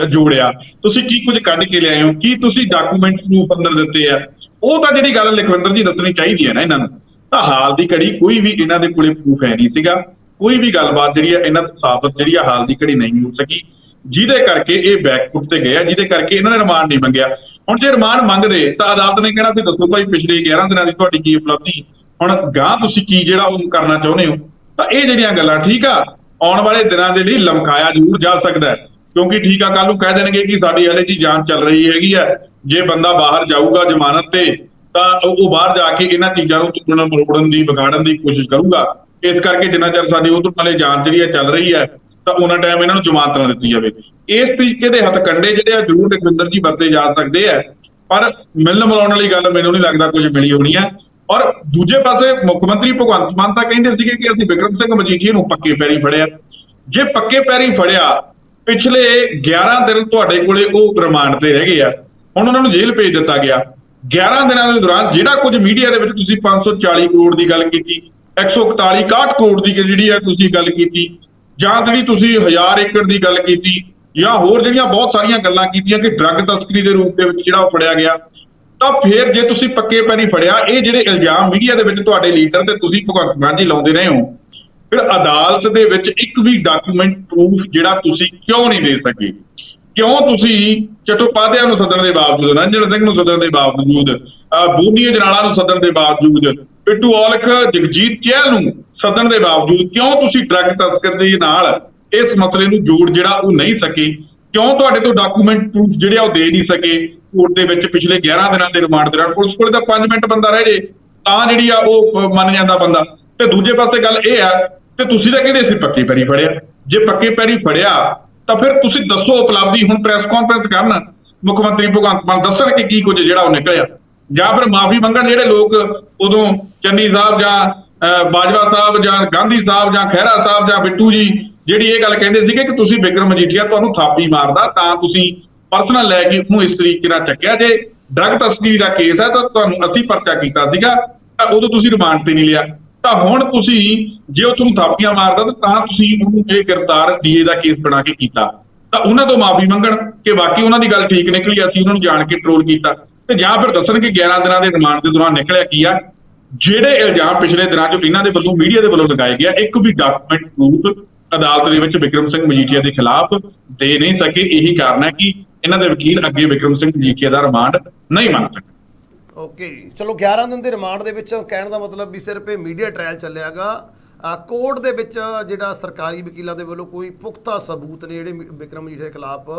ਜੋੜਿਆ? ਤੁਸੀਂ ਕੀ ਕੁਝ ਕੱਢ ਕੇ ਲਿਆਏ ਹੋ? ਕੀ ਤੁਸੀਂ ਡਾਕੂਮੈਂਟਸ ਨੂੰ ਅੰਦਰ ਦਿੱਤੇ ਆ? ਉਹ ਤਾਂ ਜਿਹੜੀ ਗੱਲ ਲਖਵਿੰਦਰ ਜੀ ਦੱਸਣੀ ਚਾਹੀਦੀ ਹੈ ਨਾ ਇਹਨਾਂ ਨੂੰ। ਤਾਂ ਹਾਲ ਦੀ ਘੜੀ ਕੋਈ ਵੀ ਇਹਨਾਂ ਦੇ ਕੋਲੇ ਪ੍ਰੂਫ ਹੈ ਨਹੀਂ ਸੀਗਾ। ਕੋਈ ਵੀ ਗੱਲਬਾਤ ਜਿਹੜੀ ਆ ਇਹਨਾਂ ਤੋਂ ਸਾਬਤ ਜਿਹੜੀ ਆ ਹਾਲ ਦੀ ਘੜੀ ਨਹੀਂ ਹੋ ਸਕੀ। ਜਿਹਦੇ ਕਰਕੇ ਇਹ ਬੈਕਫੁੱਟ ਤੇ ਗਿਆ, ਜਿਹਦੇ ਕਰਕੇ ਇਹਨਾਂ ਨੇ ਰਿਮਾਂਡ ਨਹੀਂ ਮੰਗਿਆ। ਹੁਣ ਜੇ ਰਿਮਾਂਡ ਮੰਗਦੇ, ਤਾਂ ਅਦਾਲਤ ਨੇ ਕਹਿਣਾ ਸੀ ਦੱਸੋ ਭਾਈ, ਪਿਛਲੇ 11 ਦਿਨਾਂ ਦੀ ਤੁਹਾਡੀ ਕੀ ਉਪਲਬਧੀ? ਹੁਣ ਗਾਂ ਤੁਸੀਂ ਕੀ ਜਿਹੜਾ ਉਹ ਕਰਨਾ ਚਾਹੁੰਦੇ ਹੋ? ਤਾਂ ਇਹ ਜਿਹੜੀਆਂ ਗੱਲਾਂ, ਠੀਕ ਆ? ਆਉਣ ਵਾਲੇ ਦਿਨਾਂ ਦੇ ਲਈ ਲਮਕਾਇਆ ਜ਼ਰੂਰ ਜਾ ਸਕਦਾ ਹੈ। ਕਿਉਂਕਿ ਠੀਕ ਆ ਕੱਲ ਨੂੰ ਕਹਿ ਦੇਣਗੇ ਕਿ ਸਾਡੀ ਹਲੇ ਜੀ ਜਾਂਚ ਚੱਲ ਰਹੀ ਹੈਗੀ ਆ। ਜੇ ਬੰਦਾ ਬਾਹਰ ਜਾਊਗਾ ਜ਼ਮਾਨਤ ਤੇ, ਤਾਂ ਉਹ ਬਾਹਰ ਜਾ ਕੇ ਇਹਨਾਂ ਚੀਜ਼ਾਂ ਨੂੰ ਚੁਣਨ ਮਰੋੜਨ ਦੀ, ਵਿਗਾੜਨ ਦੀ ਕੋਸ਼ਿਸ਼ ਕਰੂਗਾ। ਇਸ ਕਰਕੇ ਜਿੰਨਾ ਚਿਰ ਸਾਡੀ ਉਹ ਉਧਰ ਵਾਲੇ ਜਾਂਚ ਜਿਹੜੀ ਹੈ ਚੱਲ ਰਹੀ ਹੈ ਤਾਂ ਉਹਨਾਂ ਟਾਈਮ ਇਹਨਾਂ ਨੂੰ ਜ਼ਮਾਨਤ ਨਾ ਦਿੱਤੀ ਜਾਵੇ। ਇਸ ਤਰੀਕੇ ਦੇ ਹੱਥਕੰਡੇ ਜਿਹੜੇ ਆ, ਜ਼ਰੂਰ ਲਖਵਿੰਦਰ ਜੀ ਵਰਤੇ ਜਾ ਸਕਦੇ ਆ। ਪਰ ਮਿਲਣ ਮਿਲਾਉਣ ਵਾਲੀ ਗੱਲ ਮੈਨੂੰ ਨਹੀਂ ਲੱਗਦਾ ਕੁਝ ਮਿਲੀ ਹੋਣੀ ਹੈ ਔਰ ਦੂਜੇ ਪਾਸੇ ਮੁੱਖ ਮੰਤਰੀ ਭਗਵੰਤ ਮਾਨ ਤਾਂ ਕਹਿੰਦੇ ਸੀਗੇ ਕਿ ਅਸੀਂ ਵਿਕਰਮ ਸਿੰਘ ਮਜੀਠੀਆ ਨੂੰ ਪੱਕੇ ਪੈਰੀ ਫੜਿਆ। ਜੇ ਪੱਕੇ ਪੈਰੀ ਫੜਿਆ, ਪਿਛਲੇ 11 ਦਿਨ ਤੁਹਾਡੇ ਕੋਲੇ ਉਹ ਰਿਮਾਂਡ ਤੇ ਰਹਿ ਗਏ ਆ। ਹੁਣ ਉਹਨਾਂ ਨੂੰ ਜੇਲ੍ਹ ਭੇਜ ਦਿੱਤਾ ਗਿਆ। 11 ਦਿਨਾਂ ਦੇ ਦੌਰਾਨ ਜਿਹੜਾ ਕੁਝ ਮੀਡੀਆ ਦੇ ਵਿੱਚ ਤੁਸੀਂ 540 ਕਰੋੜ ਦੀ ਗੱਲ ਕੀਤੀ 141 61 ਕਰੋੜ ਦੀ ਜਿਹੜੀ ਹੈ ਤੁਸੀਂ ਗੱਲ ਕੀਤੀ ਜਾਂ ਜਿਹੜੀ ਤੁਸੀਂ 1000 ਏਕੜ ਦੀ ਗੱਲ ਕੀਤੀ ਜਾਂ ਹੋਰ ਜਿਹੜੀਆਂ ਬਹੁਤ ਸਾਰੀਆਂ ਗੱਲਾਂ ਕੀਤੀਆਂ ਕਿ ਡਰੱਗ ਤਸਕਰੀ ਦੇ ਰੂਪ ਦੇ ਵਿੱਚ ਜਿਹੜਾ ਉਹ ਫੜਿਆ ਗਿਆ, ਤਾਂ ਫਿਰ ਜੇ ਤੁਸੀਂ ਪੱਕੇ ਪੈਰੀ ਫੜਿਆ, ਇਹ ਜਿਹੜੇ ਇਲਜ਼ਾਮ ਮੀਡੀਆ ਦੇ ਵਿੱਚ ਤੁਹਾਡੇ ਲੀਡਰ ਤੇ ਤੁਸੀਂ ਭਗਵੰਤ ਮਾਨ ਜੀ ਲਾਉਂਦੇ ਰਹੇ ਹੋ, ਫਿਰ ਅਦਾਲਤ ਦੇ ਵਿੱਚ ਇੱਕ ਵੀ ਡਾਕੂਮੈਂਟ ਪ੍ਰੂਫ ਜਿਹੜਾ ਤੁਸੀਂ ਕਿਉਂ ਨਹੀਂ ਦੇ ਸਕੇ? ਕਿਉਂ ਤੁਸੀਂ ਚਟੋਪਾਧਿਆ ਨੂੰ ਸੱਦਣ ਦੇ ਬਾਵਜੂਦ, ਰੰਜਨ ਸਿੰਘ ਨੂੰ ਸੱਦਣ ਦੇ ਬਾਵਜੂਦ, ਅਹ ਬੂਨੀਏ ਜਨਾਲਾ ਨੂੰ ਸੱਦਣ ਦੇ ਬਾਵਜੂਦ, ਪਿੱਟੂ ਔਲਖ, ਜਗਜੀਤ ਚਹਿਲ ਨੂੰ ਸੱਦਣ ਦੇ ਬਾਵਜੂਦ ਕਿਉਂ ਤੁਸੀਂ ਡਰੱਗ ਤਸਕਰ ਦੇ ਨਾਲ ਇਸ ਮਸਲੇ ਨੂੰ ਜੋੜ ਜਿਹੜਾ ਉਹ ਨਹੀਂ ਸਕੇ? ਕਿਉਂ ਤੁਹਾਡੇ ਤੋਂ ਡਾਕੂਮੈਂਟ ਪ੍ਰੂਫ ਜਿਹੜੇ ਆ ਉਹ ਦੇ ਨਹੀਂ ਸਕੇ? ਕੋਰਟ ਦੇ ਵਿੱਚ ਪਿਛਲੇ 11 ਦਿਨਾਂ ਦੇ ਰਿਮਾਂਡ ਦੌਰਾਨ ਪੁਲਿਸ ਕੋਲ ਤਾਂ 5 ਮਿੰਟ ਬੰਦਾ ਰਹਿ ਜੇ, ਤਾਂ ਜਿਹੜੀ ਆ ਉਹ ਮੰਨ ਜਾਂਦਾ ਬੰਦਾ। ਤੇ ਦੂਜੇ ਪਾਸੇ ਗੱਲ ਇਹ ਆ, ਤੇ ਤੁਸੀਂ ਤਾਂ ਕਹਿੰਦੇ ਸੀ ਪੱਕੇ ਪੈਰੀ ਫੜਿਆ। ਜੇ ਪੱਕੇ ਪੈਰੀ ਫੜਿਆ, ਤਾਂ ਫਿਰ ਤੁਸੀਂ ਦੱਸੋ ਉਪਲਬਧੀ ਹੁਣ ਪ੍ਰੈਸ ਕਾਨਫਰੰਸ ਕਰਨ। ਮੁੱਖ ਮੰਤਰੀ ਭਗਵੰਤ ਮਾਨ ਦੱਸਣ ਕਿ ਕੀ ਕੁਝ ਜਿਹੜਾ ਉਹ ਨਿਕਲਿਆ। ਜਾਂ ਫਿਰ ਮਾਫੀ ਮੰਗਣ ਜਿਹੜੇ ਲੋਕ ਉਦੋਂ ਚੰਨੀ ਸਾਹਿਬ ਜਾਂ ਬਾਜਵਾ ਸਾਹਿਬ ਜਾਂ ਗਾਂਧੀ ਸਾਹਿਬ ਜਾਂ ਖਹਿਰਾ ਸਾਹਿਬ ਜਾਂ ਬਿੱਟੂ ਜੀ, ਜਿਹੜੀ ਇਹ ਗੱਲ ਕਹਿੰਦੇ ਸੀਗੇ ਕਿ ਤੁਸੀਂ ਬਿਕਰਮ ਮਜੀਠੀਆ ਤੁਹਾਨੂੰ ਥਾਪੀ ਮਾਰਦਾ, ਤਾਂ ਤੁਸੀਂ ਪਰਸਨਲ ਲੈ ਕੇ ਉਹਨੂੰ ਇਸ ਤਰੀਕੇ ਨਾਲ ਚੱਕਿਆ। ਜੇ ਡਰਗ ਤਸਕਰੀ ਦਾ ਕੇਸ ਹੈ, ਤਾਂ ਤੁਹਾਨੂੰ ਅਸੀਂ ਪਰਚਾ ਕੀਤਾ ਸੀਗਾ, ਤਾਂ ਉਦੋਂ ਤੁਸੀਂ ਰਿਮਾਂਡ ਤੇ ਨਹੀਂ ਲਿਆ। ਤਾਂ ਹੁਣ ਤੁਸੀਂ ਜੇ ਉਹ ਤੁਹਾਨੂੰ ਥਾਪੀਆਂ ਮਾਰਦਾ, ਤਾਂ ਤੁਸੀਂ ਉਹਨੂੰ ਇਹ ਗ੍ਰਿਫਤਾਰ ਡੀਏ ਦਾ ਕੇਸ ਬਣਾ ਕੇ ਕੀਤਾ। ਤਾਂ ਉਹਨਾਂ ਤੋਂ ਮਾਫੀ ਮੰਗਣ ਕਿ ਬਾਕੀ ਉਹਨਾਂ ਦੀ ਗੱਲ ਠੀਕ ਨਿਕਲੀ, ਅਸੀਂ ਉਹਨਾਂ ਨੂੰ ਜਾਣ ਕੇ ਟਰੋਲ ਕੀਤਾ। ਤੇ ਜਾਂ ਫਿਰ ਦੱਸਣ ਕਿ 11 ਦਿਨਾਂ ਦੇ ਰਿਮਾਂਡ ਦੇ ਦੌਰਾਨ ਨਿਕਲਿਆ ਕੀ ਆ ਜਿਹੜੇ ਇਲਜ਼ਾਮ ਪਿਛਲੇ ਦਿਨਾਂ 'ਚ ਇਹਨਾਂ ਦੇ ਵੱਲੋਂ ਮੀਡੀਆ ਦੇ ਵੱਲੋਂ ਲਗਾਏ ਗਿਆ ਇੱਕ ਵੀ ਡਾਕੂਮੈਂਟ ਪ੍ਰੂਫ ਅਦਾਲਤ ਦੇ ਵਿੱਚ ਵਿਕਰਮ ਸਿੰਘ ਮਜੀਠੀਆ ਦੇ ਖਿਲਾਫ ਦੇ ਨਹੀਂ ਸਕੇ, ਇਹੀ ਕਾਰਨ ਹੈ ਕਿ ਇਹਨਾਂ ਦੇ ਵਕੀਲ ਅੱਗੇ ਵਿਕਰਮ ਸਿੰਘ ਮਜੀਠੀਆ ਦਾ ਰਿਮਾਂਡ ਨਹੀਂ ਮੰਨ ਸਕੇ। ਓਕੇ ਜੀ। ਚਲੋ 11 ਦਿਨ ਦੇ ਰਿਮਾਂਡ ਦੇ ਵਿੱਚ ਕਹਿਣ ਦਾ ਮਤਲਬ ਵੀ ਸਿਰਫ ਇਹ ਮੀਡੀਆ ਟ੍ਰਾਇਲ ਚੱਲਿਆਗਾ। ਕੋਰਟ ਦੇ ਵਿੱਚ ਜਿਹੜਾ ਸਰਕਾਰੀ ਵਕੀਲਾਂ ਦੇ ਵੱਲੋਂ ਕੋਈ ਪੁਖਤਾ ਸਬੂਤ ਨੇ ਜਿਹੜੇ ਵਿਕਰਮ ਮਜੀਠੀਆ ਦੇ ਖਿਲਾਫ